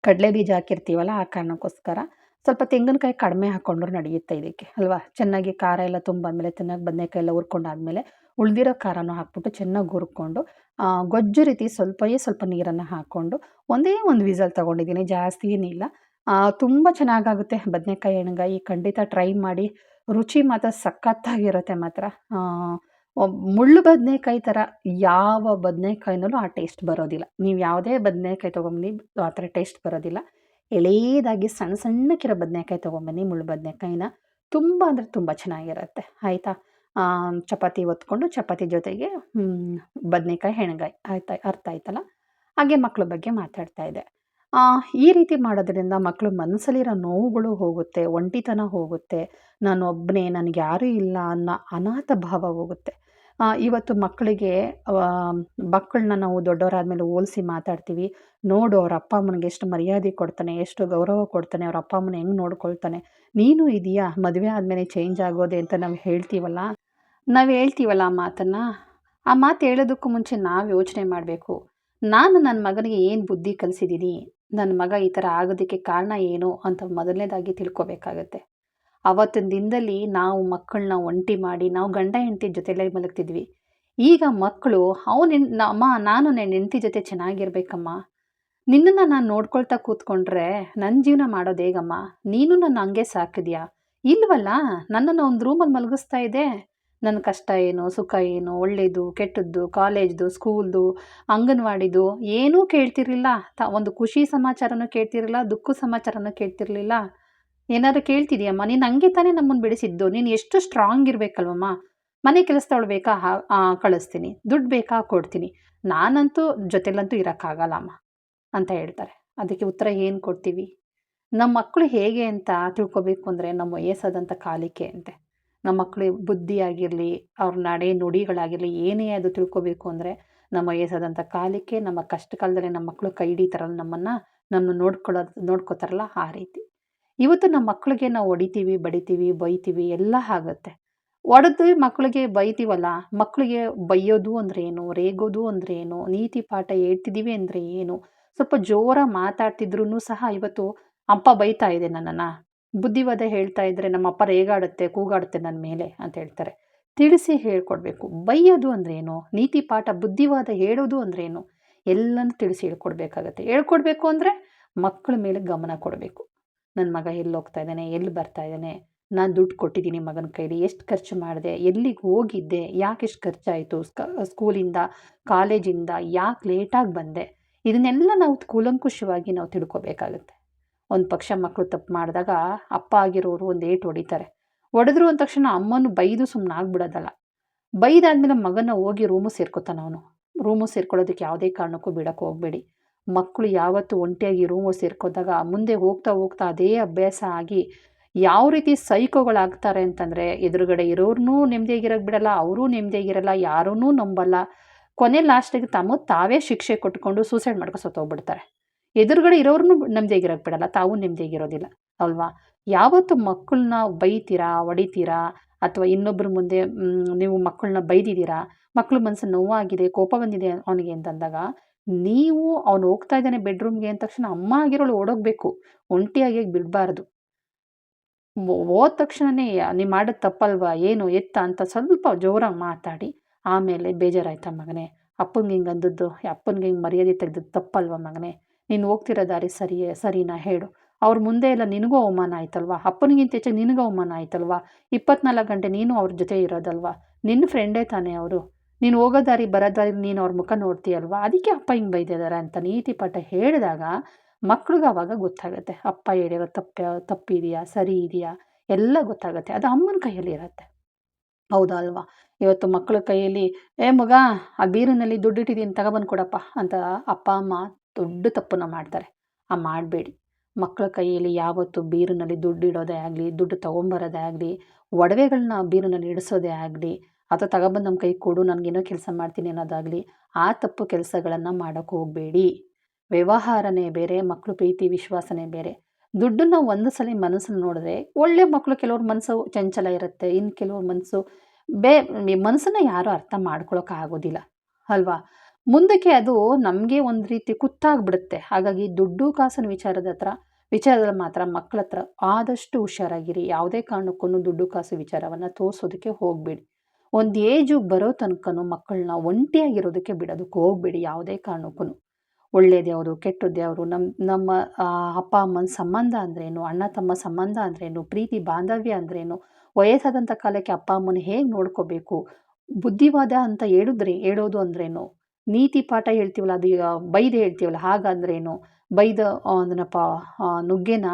Speaker 1: ಕಡಲೆ ಬೀಜ ಹಾಕಿರ್ತೀವಲ್ಲ ಆ ಕಾರಣಕ್ಕೋಸ್ಕರ ಸ್ವಲ್ಪ ತೆಂಗಿನಕಾಯಿ ಕಡಿಮೆ ಹಾಕ್ಕೊಂಡ್ರು ನಡೆಯುತ್ತೆ ಇದಕ್ಕೆ, ಅಲ್ವಾ? ಚೆನ್ನಾಗಿ ಖಾರ ಎಲ್ಲ ತುಂಬಾದ್ಮೇಲೆ, ಚೆನ್ನಾಗಿ ಬದನೇಕಾಯಿ ಎಲ್ಲ ಹುರ್ಕೊಂಡಾದ್ಮೇಲೆ ಉಳಿದಿರೋ ಖಾರನೂ ಹಾಕ್ಬಿಟ್ಟು ಚೆನ್ನಾಗಿ ಹುರ್ಕೊಂಡು ಗೊಜ್ಜು ರೀತಿ ಸ್ವಲ್ಪವೇ ಸ್ವಲ್ಪ ನೀರನ್ನು ಹಾಕ್ಕೊಂಡು ಒಂದೇ ಒಂದು ವಿಸಲ್ ತೊಗೊಂಡಿದ್ದೀನಿ, ಜಾಸ್ತಿ ಏನಿಲ್ಲ. ತುಂಬ ಚೆನ್ನಾಗಾಗುತ್ತೆ ಬದನೆಕಾಯಿ ಎಣ್ಗಾಯಿ, ಖಂಡಿತ ಟ್ರೈ ಮಾಡಿ. ರುಚಿ ಮಾತ್ರ ಸಖತ್ತಾಗಿರುತ್ತೆ ಮಾತ್ರ. ಮುಳ್ಳು ಬದನೆಕಾಯಿ ಥರ ಯಾವ ಬದನೆಕಾಯಿನಲ್ಲೂ ಆ ಟೇಸ್ಟ್ ಬರೋದಿಲ್ಲ. ನೀವು ಯಾವುದೇ ಬದನೆಕಾಯಿ ತೊಗೊಂಬನ್ನಿ, ಆ ಥರ ಟೇಸ್ಟ್ ಬರೋದಿಲ್ಲ. ಎಳೆಯದಾಗಿ ಸಣ್ಣ ಸಣ್ಣಕ್ಕಿರೋ ಬದನೆಕಾಯಿ ತೊಗೊಂಬನ್ನಿ, ಮುಳ್ಳು ಬದನೆಕಾಯಿನ. ತುಂಬ ಅಂದರೆ ತುಂಬ ಚೆನ್ನಾಗಿರುತ್ತೆ. ಆಯಿತಾ? ಚಪಾತಿ ಒತ್ಕೊಂಡು ಚಪಾತಿ ಜೊತೆಗೆ ಬದನೆಕಾಯಿ ಹೆಣಗಾಯಿ ಆಯ್ತಾ, ಅರ್ಥ ಆಯ್ತಲ್ಲ? ಹಾಗೆ ಮಕ್ಕಳ ಬಗ್ಗೆ ಮಾತಾಡ್ತಾ ಇದೆ. ಈ ರೀತಿ ಮಾಡೋದ್ರಿಂದ ಮಕ್ಕಳು ಮನಸ್ಸಲ್ಲಿರೋ ನೋವುಗಳು ಹೋಗುತ್ತೆ, ಒಂಟಿತನ ಹೋಗುತ್ತೆ, ನಾನು ಒಬ್ಬನೇ ನನಗೆ ಯಾರೂ ಇಲ್ಲ ಅನ್ನೋ ಅನಾಥ ಭಾವ ಹೋಗುತ್ತೆ. ಇವತ್ತು ಮಕ್ಕಳಿಗೆ ಮಕ್ಕಳನ್ನ ನಾವು ದೊಡ್ಡವರಾದ್ಮೇಲೆ ಹೋಲಿಸಿ ಮಾತಾಡ್ತೀವಿ, ನೋಡು ಅವ್ರ ಅಪ್ಪ ಅಮ್ಮನಿಗೆ ಎಷ್ಟು ಮರ್ಯಾದೆ ಕೊಡ್ತಾನೆ, ಎಷ್ಟು ಗೌರವ ಕೊಡ್ತಾನೆ, ಅವ್ರ ಅಪ್ಪ ಅಮ್ಮನ ಹೆಂಗೆ ನೋಡ್ಕೊಳ್ತಾನೆ, ನೀನು ಇದೆಯಾ, ಮದುವೆ ಆದಮೇಲೆ ಚೇಂಜ್ ಆಗೋದೆ ಅಂತ ನಾವು ಹೇಳ್ತೀವಲ್ಲ? ನಾವು ಹೇಳ್ತೀವಲ್ಲ ಆ ಮಾತನ್ನು? ಆ ಮಾತು ಹೇಳೋದಕ್ಕೂ ಮುಂಚೆ ನಾವು ಯೋಚನೆ ಮಾಡಬೇಕು. ನಾನು ನನ್ನ ಮಗನಿಗೆ ಏನು ಬುದ್ಧಿ ಕಲಿಸಿದ್ದೀನಿ ನನ್ನ ಮಗ ಈ ಥರ ಆಗೋದಕ್ಕೆ ಕಾರಣ ಏನು ಅಂತ ಮೊದಲನೇದಾಗಿ ತಿಳ್ಕೊಬೇಕಾಗತ್ತೆ. ಅವತ್ತಿನ ದಿನದಲ್ಲಿ ನಾವು ಮಕ್ಕಳನ್ನ ಒಂಟಿ ಮಾಡಿ, ನಾವು ಗಂಡ ಹೆಂಡತಿ ಜೊತೆಲೇ ಮಲಗ್ತಿದ್ವಿ. ಈಗ ಮಕ್ಕಳು, ಅವನ ಅಮ್ಮ, ನಾನು ನನ್ನ ಹೆಂಡತಿ ಜೊತೆ ಚೆನ್ನಾಗಿರ್ಬೇಕಮ್ಮ. ನಿನ್ನನ್ನು ನಾನು ನೋಡ್ಕೊಳ್ತಾ ಕೂತ್ಕೊಂಡ್ರೆ ನನ್ನ ಜೀವನ ಮಾಡೋದು ಹೇಗಮ್ಮ? ನೀನು ನನ್ನ ಹಂಗೆ ಸಾಕಿದ್ಯಾ? ಇಲ್ವಲ್ಲ? ನನ್ನನ್ನು ಒಂದು ರೂಮಲ್ಲಿ ಮಲಗಿಸ್ತಾ ಇದೆ ನನ್ನ ಕಷ್ಟ ಏನು, ಸುಖ ಏನು ಒಳ್ಳೆಯದು ಕೆಟ್ಟದ್ದು, ಕಾಲೇಜ್ದು, ಸ್ಕೂಲ್ದು, ಅಂಗನವಾಡಿದು ಏನೂ ಕೇಳ್ತಿರಲಿಲ್ಲ. ತ, ಒಂದು ಖುಷಿ ಸಮಾಚಾರನೂ ಕೇಳ್ತಿರಲಿಲ್ಲ, ದುಃಖ ಸಮಾಚಾರನೂ ಕೇಳ್ತಿರಲಿಲ್ಲ. ಏನಾದ್ರು ಕೇಳ್ತಿದ್ಯಮ್ಮ? ನೀನು ಹಂಗೆ ತಾನೇ ನಮ್ಮನ್ನು ಬಿಡಿಸಿದ್ದು. ನೀನು ಎಷ್ಟು ಸ್ಟ್ರಾಂಗ್ ಇರಬೇಕಲ್ವಮ್ಮ? ಮನೆ ಕೆಲಸದವಳು ಬೇಕಾ ಕಳಿಸ್ತೀನಿ. ದುಡ್ಡು ಬೇಕಾ? ಕೊಡ್ತೀನಿ. ನಾನಂತೂ ಜೊತೆಲಂತೂ ಇರೋಕ್ಕಾಗಲ್ಲಮ್ಮ ಅಂತ ಹೇಳ್ತಾರೆ. ಅದಕ್ಕೆ ಉತ್ತರ ಏನು ಕೊಡ್ತೀವಿ? ನಮ್ಮ ಮಕ್ಕಳು ಹೇಗೆ ಅಂತ ತಿಳ್ಕೊಬೇಕು ಅಂದರೆ ನಮ್ಮ ವಯಸ್ಸಾದಂಥ ಕಾಲಿಕೆ ಅಂತೆ. ನಮ್ಮ ಮಕ್ಕಳು ಬುದ್ಧಿ ಆಗಿರಲಿ ಅವ್ರ ನಡೆ ನುಡಿಗಳಾಗಿರಲಿ, ಏನೇ ಅದು ತಿಳ್ಕೊಬೇಕು ಅಂದರೆ ನಮ್ಮ ವಯಸ್ಸಾದಂಥ ಕಾಲಕ್ಕೆ, ನಮ್ಮ ಕಷ್ಟ ಕಾಲದಲ್ಲಿ ನಮ್ಮ ಮಕ್ಕಳು ಕೈ ಹಿಡಿತಾರಲ್ಲ ನಮ್ಮನ್ನು ನಮ್ಮ ನೋಡ್ಕೊಳ್ಳೋದು, ನೋಡ್ಕೋತಾರಲ್ಲ ಆ ರೀತಿ. ಇವತ್ತು ನಮ್ಮ ಮಕ್ಕಳಿಗೆ ನಾವು ಹೊಡಿತೀವಿ, ಬಡಿತೀವಿ, ಬೈತೀವಿ, ಎಲ್ಲ ಆಗುತ್ತೆ. ಒಡೆದು ಮಕ್ಕಳಿಗೆ ಬೈತೀವಲ್ಲ ಮಕ್ಕಳಿಗೆ ಬೈಯೋದು ಅಂದರೆ ಏನು, ರೇಗೋದು ಅಂದರೆ ಏನು, ನೀತಿ ಪಾಠ ಹೇಳ್ತಿದ್ದೀವಿ ಅಂದರೆ ಏನು, ಸ್ವಲ್ಪ ಜೋರ ಮಾತಾಡ್ತಿದ್ರು ಸಹ ಇವತ್ತು ಅಪ್ಪ ಬೈತಾ ಇದೆ ನನ್ನನ್ನು. ಬುದ್ಧಿವಾದ ಹೇಳ್ತಾ ಇದ್ದರೆ ನಮ್ಮಪ್ಪ ರೇಗಾಡುತ್ತೆ, ಕೂಗಾಡುತ್ತೆ ನನ್ನ ಮೇಲೆ ಅಂತ ಹೇಳ್ತಾರೆ. ತಿಳಿಸಿ ಹೇಳ್ಕೊಡ್ಬೇಕು. ಬೈಯೋದು ಅಂದ್ರೆ ಏನು? ನೀತಿ ಪಾಠ ಬುದ್ಧಿವಾದ ಹೇಳೋದು ಅಂದ್ರೆ ಏನು? ಎಲ್ಲನೂ ತಿಳಿಸಿ ಹೇಳ್ಕೊಡ್ಬೇಕಾಗತ್ತೆ. ಹೇಳ್ಕೊಡ್ಬೇಕು ಅಂದರೆ ಮಕ್ಕಳ ಮೇಲೆ ಗಮನ ಕೊಡಬೇಕು. ನನ್ನ ಮಗ ಎಲ್ಲಿ ಹೋಗ್ತಾ ಇದ್ದಾನೆ, ಎಲ್ಲಿ ಬರ್ತಾ ಇದ್ದಾನೆ? ನಾನು ದುಡ್ಡು ಕೊಟ್ಟಿದ್ದೀನಿ ಮಗನ ಕೈಲಿ, ಎಷ್ಟು ಖರ್ಚು ಮಾಡಿದೆ, ಎಲ್ಲಿಗೆ ಹೋಗಿದ್ದೆ, ಯಾಕೆ ಎಷ್ಟು ಖರ್ಚಾಯಿತು ಸ್ಕೂಲಿಂದ, ಕಾಲೇಜಿಂದ, ಯಾಕೆ ಲೇಟಾಗಿ ಬಂದೆ? ಇದನ್ನೆಲ್ಲ ನಾವು ಕೂಲಂಕುಷವಾಗಿ ನಾವು ತಿಳ್ಕೊಬೇಕಾಗತ್ತೆ. ಒಂದು ಪಕ್ಷ ಮಕ್ಕಳು ತಪ್ಪು ಮಾಡಿದಾಗ ಅಪ್ಪ ಆಗಿರೋರು ಒಂದು ಏಟು ಹೊಡಿತಾರೆ. ಹೊಡೆದ್ರು ಅಂದ ತಕ್ಷಣ ಅಮ್ಮನ ಬೈದು ಸುಮ್ಮನೆ ಆಗ್ಬಿಡೋದಲ್ಲ. ಬೈದಾದ್ಮೇಲೆ ಮಗನ ಹೋಗಿ ರೂಮು ಸೇರ್ಕೊತಾನ ಅವನು. ರೂಮು ಸೇರ್ಕೊಳ್ಳೋದಕ್ಕೆ ಯಾವುದೇ ಕಾರಣಕ್ಕೂ ಬಿಡೋಕ್ಕೆ ಹೋಗಬೇಡಿ. ಮಕ್ಕಳು ಯಾವತ್ತು ಒಂಟಿಯಾಗಿ ರೂಮು ಸೇರ್ಕೋದಾಗ ಮುಂದೆ ಹೋಗ್ತಾ ಹೋಗ್ತಾ ಅದೇ ಅಭ್ಯಾಸ ಆಗಿ ಯಾವ ರೀತಿ ಸೈಕೋಗಳಾಗ್ತಾರೆ ಅಂತಂದರೆ ಎದುರುಗಡೆ ಇರೋರ್ನೂ ನೆಮ್ಮದಿಯಾಗಿರೋಕ್ಕೆ ಬಿಡಲ್ಲ, ಅವರೂ ನೆಮ್ಮದಿಯಾಗಿರಲ್ಲ ಯಾರೂ ನಂಬಲ್ಲ. ಕೊನೆ ಲಾಸ್ಟಿಗೆ ತಮ್ಮ ತಾವೇ ಶಿಕ್ಷೆ ಕೊಟ್ಕೊಂಡು ಸೂಸೈಡ್ ಮಾಡ್ಕೊ ಸತ್ತೋಗ್ಬಿಡ್ತಾರೆ. ಎದುರುಗಡೆ ಇರೋರನ್ನು ನೆಮ್ಮದಿಯಾಗಿರೋಕ್ಕೆ ಬಿಡಲ್ಲ, ತಾವು ನೆಮ್ಮದಿಯಾಗಿರೋದಿಲ್ಲ ಅಲ್ವಾ? ಯಾವತ್ತು ಮಕ್ಕಳನ್ನ ಬೈತೀರಾ, ಹೊಡಿತೀರಾ? ಅಥವಾ ಇನ್ನೊಬ್ಬರ ಮುಂದೆ ನೀವು ಮಕ್ಕಳನ್ನ ಬೈದಿದ್ದೀರಾ? ಮಕ್ಕಳ ಮನಸ್ಸು ನೋವಾಗಿದೆ, ಕೋಪ ಬಂದಿದೆ ಅವನಿಗೆ ಅಂತಂದಾಗ, ನೀವು ಅವನು ಹೋಗ್ತಾ ಇದ್ದಾನೆ ಬೆಡ್ರೂಮ್ಗೆ ಅಂದ ತಕ್ಷಣ ಅಮ್ಮ ಆಗಿರೋಳು ಓಡೋಗ್ಬೇಕು, ಒಂಟಿಯಾಗಿ ಬಿಡಬಾರ್ದು. ಹೋದ ತಕ್ಷಣನೇ ನೀವು ಮಾಡೋದು ತಪ್ಪಲ್ವಾ, ಏನು, ಎತ್ತ ಅಂತ ಸ್ವಲ್ಪ ಜೋರಾಗಿ ಮಾತಾಡಿ, ಆಮೇಲೆ ಬೇಜಾರಾಯ್ತಾ ಮಗನೇ? ಅಪ್ಪನಿಗೆ ಹಿಂಗೆ ಅಂದದ್ದು, ಅಪ್ಪನಿಗೆ ಹಿಂಗೆ ಮರ್ಯಾದೆ ತೆಗೆದದ್ದು ತಪ್ಪಲ್ವ ಮಗನೇ? ನೀನು ಹೋಗ್ತಿರೋ ದಾರಿ ಸರಿಯೇ ಸರಿನಾ ಹೇಳು. ಅವ್ರ ಮುಂದೆ ಎಲ್ಲ ನಿನಗೂ ಅವಮಾನ ಆಯ್ತಲ್ವಾ? ಅಪ್ಪನಿಗಿಂತ ಹೆಚ್ಚಾಗಿ ನಿನಗೂ ಅವಮಾನ ಆಯ್ತಲ್ವಾ? ಇಪ್ಪತ್ನಾಲ್ಕು ಗಂಟೆ ನೀನು ಅವ್ರ ಜೊತೆ ಇರೋದಲ್ವಾ? ನಿನ್ನ ಫ್ರೆಂಡೇ ತಾನೇ ಅವರು? ನೀನು ಹೋಗೋ ದಾರಿ, ಬರೋ ದಾರಿ ನೀನು ಅವ್ರ ಮುಖ ನೋಡ್ತೀಯಲ್ವಾ? ಅದಕ್ಕೆ ಅಪ್ಪ ಹಿಂಗೆ ಬೈದಿದ್ದಾರೆ ಅಂತ ನೀತಿ ಪಾಠ ಹೇಳಿದಾಗ ಮಕ್ಳಿಗೆ ಅವಾಗ ಗೊತ್ತಾಗುತ್ತೆ. ಅಪ್ಪ ಹೇಳಿರೋ ತಪ್ಪು, ತಪ್ಪಿದೆಯಾ? ಸರಿ ಇದೆಯಾ? ಎಲ್ಲ ಗೊತ್ತಾಗುತ್ತೆ. ಅದು ಅಮ್ಮನ ಕೈಯಲ್ಲಿ ಇರುತ್ತೆ. ಹೌದಾ ಇವತ್ತು ಮಕ್ಕಳ ಕೈಯಲ್ಲಿ, ಏ ಮಗ, ಆ ಬೀರಿನಲ್ಲಿ ದುಡ್ಡಿಟ್ಟಿದ್ದೀನಿ ತಗೊಬಂದು ಕೊಡಪ್ಪ ಅಂತ ಅಪ್ಪ, ಅಮ್ಮ ದೊಡ್ಡ ತಪ್ಪನ್ನು ಮಾಡ್ತಾರೆ. ಆ ಮಾಡಬೇಡಿ. ಮಕ್ಕಳ ಕೈಯಲ್ಲಿ ಯಾವತ್ತು ಬೀರಿನಲ್ಲಿ ದುಡ್ಡಿಡೋದೇ ಆಗಲಿ, ದುಡ್ಡು ತೊಗೊಂಬರೋದೇ ಆಗಲಿ ಒಡವೆಗಳನ್ನ ಬೀರಿನಲ್ಲಿ ಇಡಿಸೋದೇ ಆಗಲಿ, ಅಥವಾ ತಗೊಬಂದು ನಮ್ಮ ಕೈ ಕೊಡು ನನಗೇನೋ ಕೆಲಸ ಮಾಡ್ತೀನಿ ಅನ್ನೋದಾಗಲಿ, ಆ ತಪ್ಪು ಕೆಲಸಗಳನ್ನು ಮಾಡೋಕ್ಕೆ ಹೋಗಬೇಡಿ. ವ್ಯವಹಾರನೇ ಬೇರೆ ಮಕ್ಕಳು ಪ್ರೀತಿ, ವಿಶ್ವಾಸನೇ ಬೇರೆ. ದುಡ್ಡನ್ನು ಒಂದು ಸಲ ಮನಸ್ಸನ್ನು ನೋಡಿದ್ರೆ ಒಳ್ಳೆ ಮಕ್ಕಳು ಕೆಲವ್ರ ಮನಸ್ಸು ಚಂಚಲ ಇರುತ್ತೆ. ಇನ್ನು ಕೆಲವ್ರ ಮನಸ್ಸು ಬೇ ಮನಸ್ಸನ್ನು ಯಾರೂ ಅರ್ಥ ಮಾಡ್ಕೊಳ್ಳೋಕ್ಕಾಗೋದಿಲ್ಲ ಅಲ್ವಾ? ಮುಂದಕ್ಕೆ ಅದು ನಮಗೆ ಒಂದು ರೀತಿ ಕುತ್ತಾಗ್ಬಿಡುತ್ತೆ. ಹಾಗಾಗಿ ದುಡ್ಡು ಕಾಸಿನ ವಿಚಾರದ ಹತ್ರ, ವಿಚಾರದಲ್ಲಿ ಮಾತ್ರ ಮಕ್ಕಳ ಹತ್ರ ಆದಷ್ಟು ಹುಷಾರಾಗಿರಿ. ಯಾವುದೇ ಕಾರಣಕ್ಕೂ ದುಡ್ಡು ಕಾಸು ವಿಚಾರವನ್ನು ತೋರಿಸೋದಕ್ಕೆ ಹೋಗಬೇಡಿ. ಒಂದು ಏಜು ಬರೋ ತನಕನೂ ಮಕ್ಕಳನ್ನ ಒಂಟಿಯಾಗಿರೋದಕ್ಕೆ ಬಿಡೋದಕ್ಕೆ ಹೋಗಬೇಡಿ ಯಾವುದೇ ಕಾರಣಕ್ಕೂ. ಒಳ್ಳೇದು ಯಾವುದು ಕೆಟ್ಟದ್ದು ಅವರು ನಮ್ಮ ನಮ್ಮ ಅಪ್ಪ, ಅಮ್ಮನ ಸಂಬಂಧ ಅಂದ್ರೇನು, ಅಣ್ಣ, ತಮ್ಮ ಸಂಬಂಧ ಅಂದ್ರೇನು, ಪ್ರೀತಿ, ಬಾಂಧವ್ಯ ಅಂದ್ರೇನು ವಯಸ್ಸಾದಂಥ ಕಾಲಕ್ಕೆ ಅಪ್ಪ, ಅಮ್ಮನ ಹೇಗೆ ನೋಡ್ಕೋಬೇಕು? ಬುದ್ಧಿವಾದ ಅಂತ ಹೇಳಿದ್ರೆ, ಹೇಳೋದು ಅಂದ್ರೇನು? ನೀತಿ ಪಾಠ ಹೇಳ್ತೀವಲ್ಲ, ಅದು ಬೈದು ಹೇಳ್ತೀವಲ್ಲ, ಹಾಗಂದ್ರೇನು? ಬೈದ ಅದನ್ನಪ್ಪ ನುಗ್ಗೆನ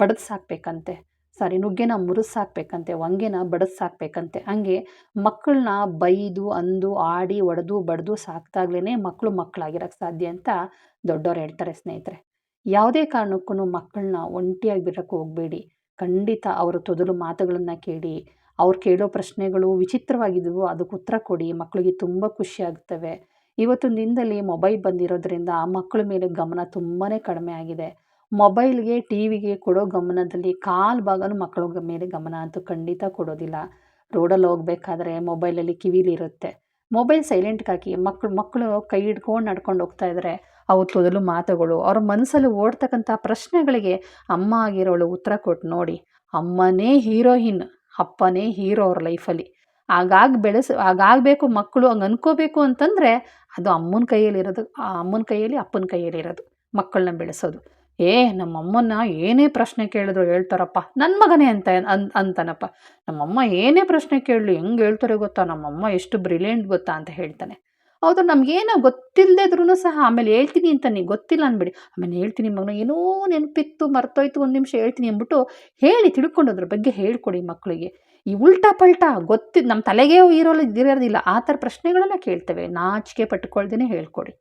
Speaker 1: ಬಡ್ದು ಸಾಕಬೇಕಂತೆ ಸಾರಿ, ನುಗ್ಗೆನ ಮುರಿಸಾಕ್ಬೇಕಂತೆ ವಂಗೆನ ಬಡಿದು ಸಾಕಬೇಕಂತೆ ಹಂಗೆ ಮಕ್ಕಳನ್ನ ಬೈದು, ಅಂದು, ಆಡಿ, ಒಡೆದು, ಬಡ್ದು ಸಾಕಿದಾಗ್ಲೇ ಮಕ್ಕಳು ಮಕ್ಕಳಾಗಿರೋಕ್ಕೆ ಸಾಧ್ಯ ಅಂತ ದೊಡ್ಡವ್ರು ಹೇಳ್ತಾರೆ ಸ್ನೇಹಿತರೆ. ಯಾವುದೇ ಕಾರಣಕ್ಕೂ ಮಕ್ಕಳನ್ನ ಒಂಟಿಯಾಗಿ ಬಿಡೋಕ್ಕೆ ಹೋಗಬೇಡಿ. ಖಂಡಿತ ಅವರು ತೊದಲು ಮಾತುಗಳನ್ನು ಕೇಳಿ ಅವ್ರು ಕೇಳೋ ಪ್ರಶ್ನೆಗಳು ವಿಚಿತ್ರವಾಗಿದ್ದವು ಅದಕ್ಕೆ ಉತ್ತರ ಕೊಡಿ. ಮಕ್ಕಳಿಗೆ ತುಂಬ ಖುಷಿಯಾಗ್ತವೆ ಇವತ್ತಿನ ದಿನದಲ್ಲಿ ಮೊಬೈಲ್ ಬಂದಿರೋದ್ರಿಂದ ಮಕ್ಕಳ ಮೇಲೆ ಗಮನ ತುಂಬಾ ಕಡಿಮೆ ಆಗಿದೆ. ಮೊಬೈಲ್ಗೆ ಟಿ ವಿಗೆ ಕೊಡೋ ಗಮನದಲ್ಲಿ ಕಾಲು ಭಾಗನೂ ಮಕ್ಕಳ ಮೇಲೆ ಗಮನ ಅಂತೂ ಖಂಡಿತ ಕೊಡೋದಿಲ್ಲ. ರೋಡಲ್ಲಿ ಹೋಗ್ಬೇಕಾದ್ರೆ ಮೊಬೈಲಲ್ಲಿ ಕಿವಿಲಿರುತ್ತೆ ಮೊಬೈಲ್ ಸೈಲೆಂಟ್ಗೆ ಹಾಕಿ ಮಕ್ಕಳು ಮಕ್ಕಳು ಕೈ ಹಿಡ್ಕೊಂಡು ನಡ್ಕೊಂಡು ಹೋಗ್ತಾ ಇದ್ದಾರೆ ಅವ್ರ ತೊದಲು ಮಾತುಗಳು, ಅವ್ರ ಮನಸ್ಸಲ್ಲಿ ಓಡ್ತಕ್ಕಂಥ ಪ್ರಶ್ನೆಗಳಿಗೆ ಅಮ್ಮ ಆಗಿರೋಳು ಉತ್ತರ ಕೊಟ್ಟು ನೋಡಿ. ಅಮ್ಮನೇ ಹೀರೋಯಿನ್. ಅಪ್ಪನೇ ಹೀರೋ ಅವ್ರ ಲೈಫಲ್ಲಿ. ಹಾಗಾಗಿ ಬೆಳೆಸ, ಆಗಾಗಬೇಕು ಮಕ್ಕಳು ಹಂಗೆ ಅನ್ಕೋಬೇಕು ಅಂತಂದರೆ ಅದು ಅಮ್ಮನ ಕೈಯಲ್ಲಿರೋದು, ಆ ಅಮ್ಮನ ಕೈಯಲ್ಲಿ ಅಪ್ಪನ ಕೈಯಲ್ಲಿರೋದು ಮಕ್ಕಳನ್ನ ಬೆಳೆಸೋದು. ಏ ನಮ್ಮಮ್ಮನ ಏನೇ ಪ್ರಶ್ನೆ ಕೇಳಿದ್ರು ಹೇಳ್ತಾರಪ್ಪ ನನ್ನ ಮಗನೇ ಅಂತ, ಅನ್, ಅಂತಾನಪ್ಪ. ನಮ್ಮಮ್ಮ ಏನೇ ಪ್ರಶ್ನೆ ಕೇಳಲಿ, ಹೆಂಗೆ ಹೇಳ್ತಾರೆ ಗೊತ್ತಾ? ನಮ್ಮಮ್ಮ ಎಷ್ಟು ಬ್ರಿಲಿಯಂಟ್ ಗೊತ್ತಾ ಅಂತ ಹೇಳ್ತಾನೆ. ಹೌದು, ನಮಗೇನೋ ಗೊತ್ತಿಲ್ಲದೆ ಇದ್ರೂ ಸಹ ಆಮೇಲೆ ಹೇಳ್ತೀನಿ ಅಂತ ನೀವು ಗೊತ್ತಿಲ್ಲ ಅಂದ್ಬಿಡಿ. ಆಮೇಲೆ ಹೇಳ್ತೀನಿ ಮಗನ, ಏನೋ ನೆನಪಿತ್ತು, ಮರ್ತೋಯ್ತು ಒಂದು ನಿಮಿಷ ಹೇಳ್ತೀನಿ ಅಂದ್ಬಿಟ್ಟು ಹೇಳಿ ತಿಳ್ಕೊಂಡು ಅದ್ರ ಬಗ್ಗೆ ಹೇಳ್ಕೊಡಿ ಮಕ್ಕಳಿಗೆ ಈ ಉಲ್ಟಾ ಪಲ್ಟಾ ಗೊತ್ತಿ ನಮ್ಮ ತಲೆಗೆ ಇರೋಲ್ಲ, ಇದಿರೋದಿಲ್ಲ, ಆ ಥರ ಪ್ರಶ್ನೆಗಳೆಲ್ಲ ಕೇಳ್ತೇವೆ. ನಾಚಿಕೆ ಪಟ್ಕೊಳ್ದೇ ಹೇಳ್ಕೊಡಿ.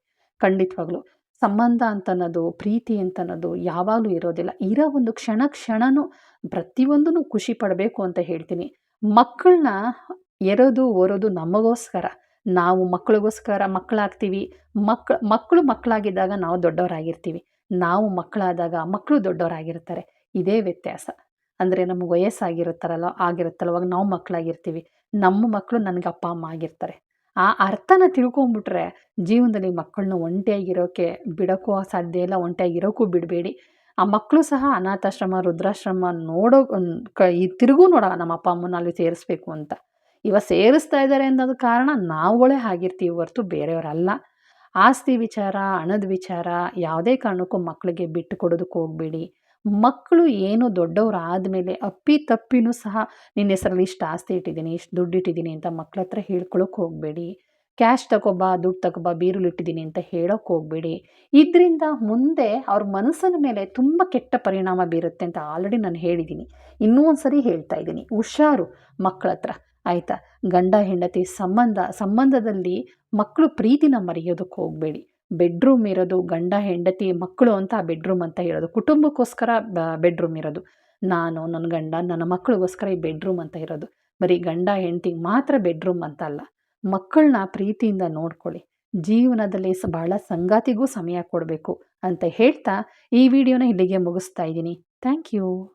Speaker 1: ಖಂಡಿತವಾಗ್ಲು. ಸಂಬಂಧ ಅಂತನ್ನೋದು ಪ್ರೀತಿ ಅಂತನ್ನೋದು ಯಾವಾಗಲೂ ಇರೋದಿಲ್ಲ. ಇರೋ ಒಂದು ಕ್ಷಣ ಕ್ಷಣನೂ ಪ್ರತಿಯೊಂದನ್ನು ಖುಷಿ ಪಡಬೇಕು ಅಂತ ಹೇಳ್ತೀನಿ. ಮಕ್ಕಳನ್ನ ಎರೋದು, ಓರೋದು ನಮಗೋಸ್ಕರ. ನಾವು ಮಕ್ಕಳಿಗೋಸ್ಕರ ಮಕ್ಕಳಾಗ್ತೀವಿ. ಮಕ್ಳು ಮಕ್ಕಳು ಮಕ್ಕಳಾಗಿದ್ದಾಗ ನಾವು ದೊಡ್ಡವರಾಗಿರ್ತೀವಿ. ನಾವು ಮಕ್ಕಳಾದಾಗ ಮಕ್ಕಳು ದೊಡ್ಡವರಾಗಿರ್ತಾರೆ. ಇದೇ ವ್ಯತ್ಯಾಸ. ಅಂದರೆ ನಮ್ಗೆ ವಯಸ್ಸಾಗಿರುತ್ತಾರಲ್ಲ, ಆಗಿರುತ್ತಲ್ಲ, ಅವಾಗ ನಾವು ಮಕ್ಕಳಾಗಿರ್ತೀವಿ. ನಮ್ಮ ಮಕ್ಕಳು ನನಗೆ ಅಪ್ಪ, ಅಮ್ಮ ಆಗಿರ್ತಾರೆ. ಆ ಅರ್ಥನ ತಿಳ್ಕೊಂಬಿಟ್ರೆ ಜೀವನದಲ್ಲಿ ಮಕ್ಕಳನ್ನ ಒಂಟಿಯಾಗಿರೋಕೆ ಬಿಡೋಕ್ಕೂ ಸಾಧ್ಯ ಇಲ್ಲ, ಒಂಟಿಯಾಗಿರೋಕ್ಕೂ ಬಿಡಬೇಡಿ. ಆ ಮಕ್ಕಳು ಸಹ ಅನಾಥಾಶ್ರಮ ರುದ್ರಾಶ್ರಮ ನೋಡೋ, ಕ, ಈ ತಿರುಗೂ ನೋಡೋಣ ನಮ್ಮ ಅಪ್ಪ, ಅಮ್ಮನ ಅಲ್ಲಿ ಸೇರಿಸ್ಬೇಕು ಅಂತ. ಇವಾಗ ಸೇರಿಸ್ತಾ ಇದ್ದಾರೆ ಅನ್ನೋದು ಕಾರಣ ನಾವುಗಳೇ ಆಗಿರ್ತೀವಿ ಹೊರತು ಬೇರೆಯವರಲ್ಲ. ಆಸ್ತಿ ವಿಚಾರ, ಹಣದ ವಿಚಾರ ಯಾವುದೇ ಕಾರಣಕ್ಕೂ ಮಕ್ಕಳಿಗೆ ಬಿಟ್ಟು ಕೊಡೋದಕ್ಕೆ ಹೋಗಬೇಡಿ. ಮಕ್ಕಳು ಏನು ದೊಡ್ಡವರು ಆದಮೇಲೆ ಅಪ್ಪಿ ತಪ್ಪಿನೂ ಸಹ ನಿನ್ನ ಹೆಸರಲ್ಲಿ ಇಷ್ಟು ಆಸ್ತಿ ಇಟ್ಟಿದ್ದೀನಿ, ಇಷ್ಟು ದುಡ್ಡು ಇಟ್ಟಿದ್ದೀನಿ ಅಂತ ಮಕ್ಕಳ ಹತ್ರ ಹೇಳ್ಕೊಳಕ್ಕೆ ಹೋಗಬೇಡಿ. ಕ್ಯಾಶ್ ತಗೋಬಾ, ದುಡ್ಡು ತಗೋಬಾ, ಬೀರುಲು ಇಟ್ಟಿದ್ದೀನಿ ಅಂತ ಹೇಳೋಕ್ಕೆ ಹೋಗಬೇಡಿ. ಇದರಿಂದ ಮುಂದೆ ಅವ್ರ ಮನಸ್ಸಿನ ಮೇಲೆ ತುಂಬ ಕೆಟ್ಟ ಪರಿಣಾಮ ಬೀರುತ್ತೆ ಅಂತ ಆಲ್ರೆಡಿ ನಾನು ಹೇಳಿದ್ದೀನಿ. ಇನ್ನೂ ಒಂದು ಸರಿ ಹೇಳ್ತಾ ಇದ್ದೀನಿ. ಹುಷಾರು ಮಕ್ಕಳ ಹತ್ರ. ಆಯಿತಾ? ಗಂಡ, ಹೆಂಡತಿ ಸಂಬಂಧ, ಸಂಬಂಧದಲ್ಲಿ ಮಕ್ಕಳು ಪ್ರೀತಿನ ಮರೆಯೋದಕ್ಕೆ ಹೋಗಬೇಡಿ. ಬೆಡ್ರೂಮ್ ಇರೋದು ಗಂಡ, ಹೆಂಡತಿ, ಮಕ್ಕಳು ಅಂತ ಬೆಡ್ರೂಮ್ ಅಂತ ಹೇಳೋದು. ಕುಟುಂಬಕ್ಕೋಸ್ಕರ ಬೆಡ್ರೂಮ್ ಇರೋದು. ನಾನು ನನ್ನ ಗಂಡ, ನನ್ನ ಮಕ್ಕಳಿಗೋಸ್ಕರ ಈ ಬೆಡ್ರೂಮ್ ಅಂತ ಇರೋದು. ಬರೀ ಗಂಡ, ಹೆಂಡತಿ ಮಾತ್ರ ಬೆಡ್ರೂಮ್ ಅಂತ ಅಲ್ಲ ಮಕ್ಕಳನ್ನ ಪ್ರೀತಿಯಿಂದ ನೋಡ್ಕೊಳ್ಳಿ. ಜೀವನದಲ್ಲಿ ಬಹಳ ಸಂಗಾತಿಗೂ ಸಮಯ ಕೊಡಬೇಕು ಅಂತ ಹೇಳ್ತಾ ಈ ವಿಡಿಯೋನ ಇಲ್ಲಿಗೆ ಮುಗಿಸ್ತಾ ಇದ್ದೀನಿ. Thank you.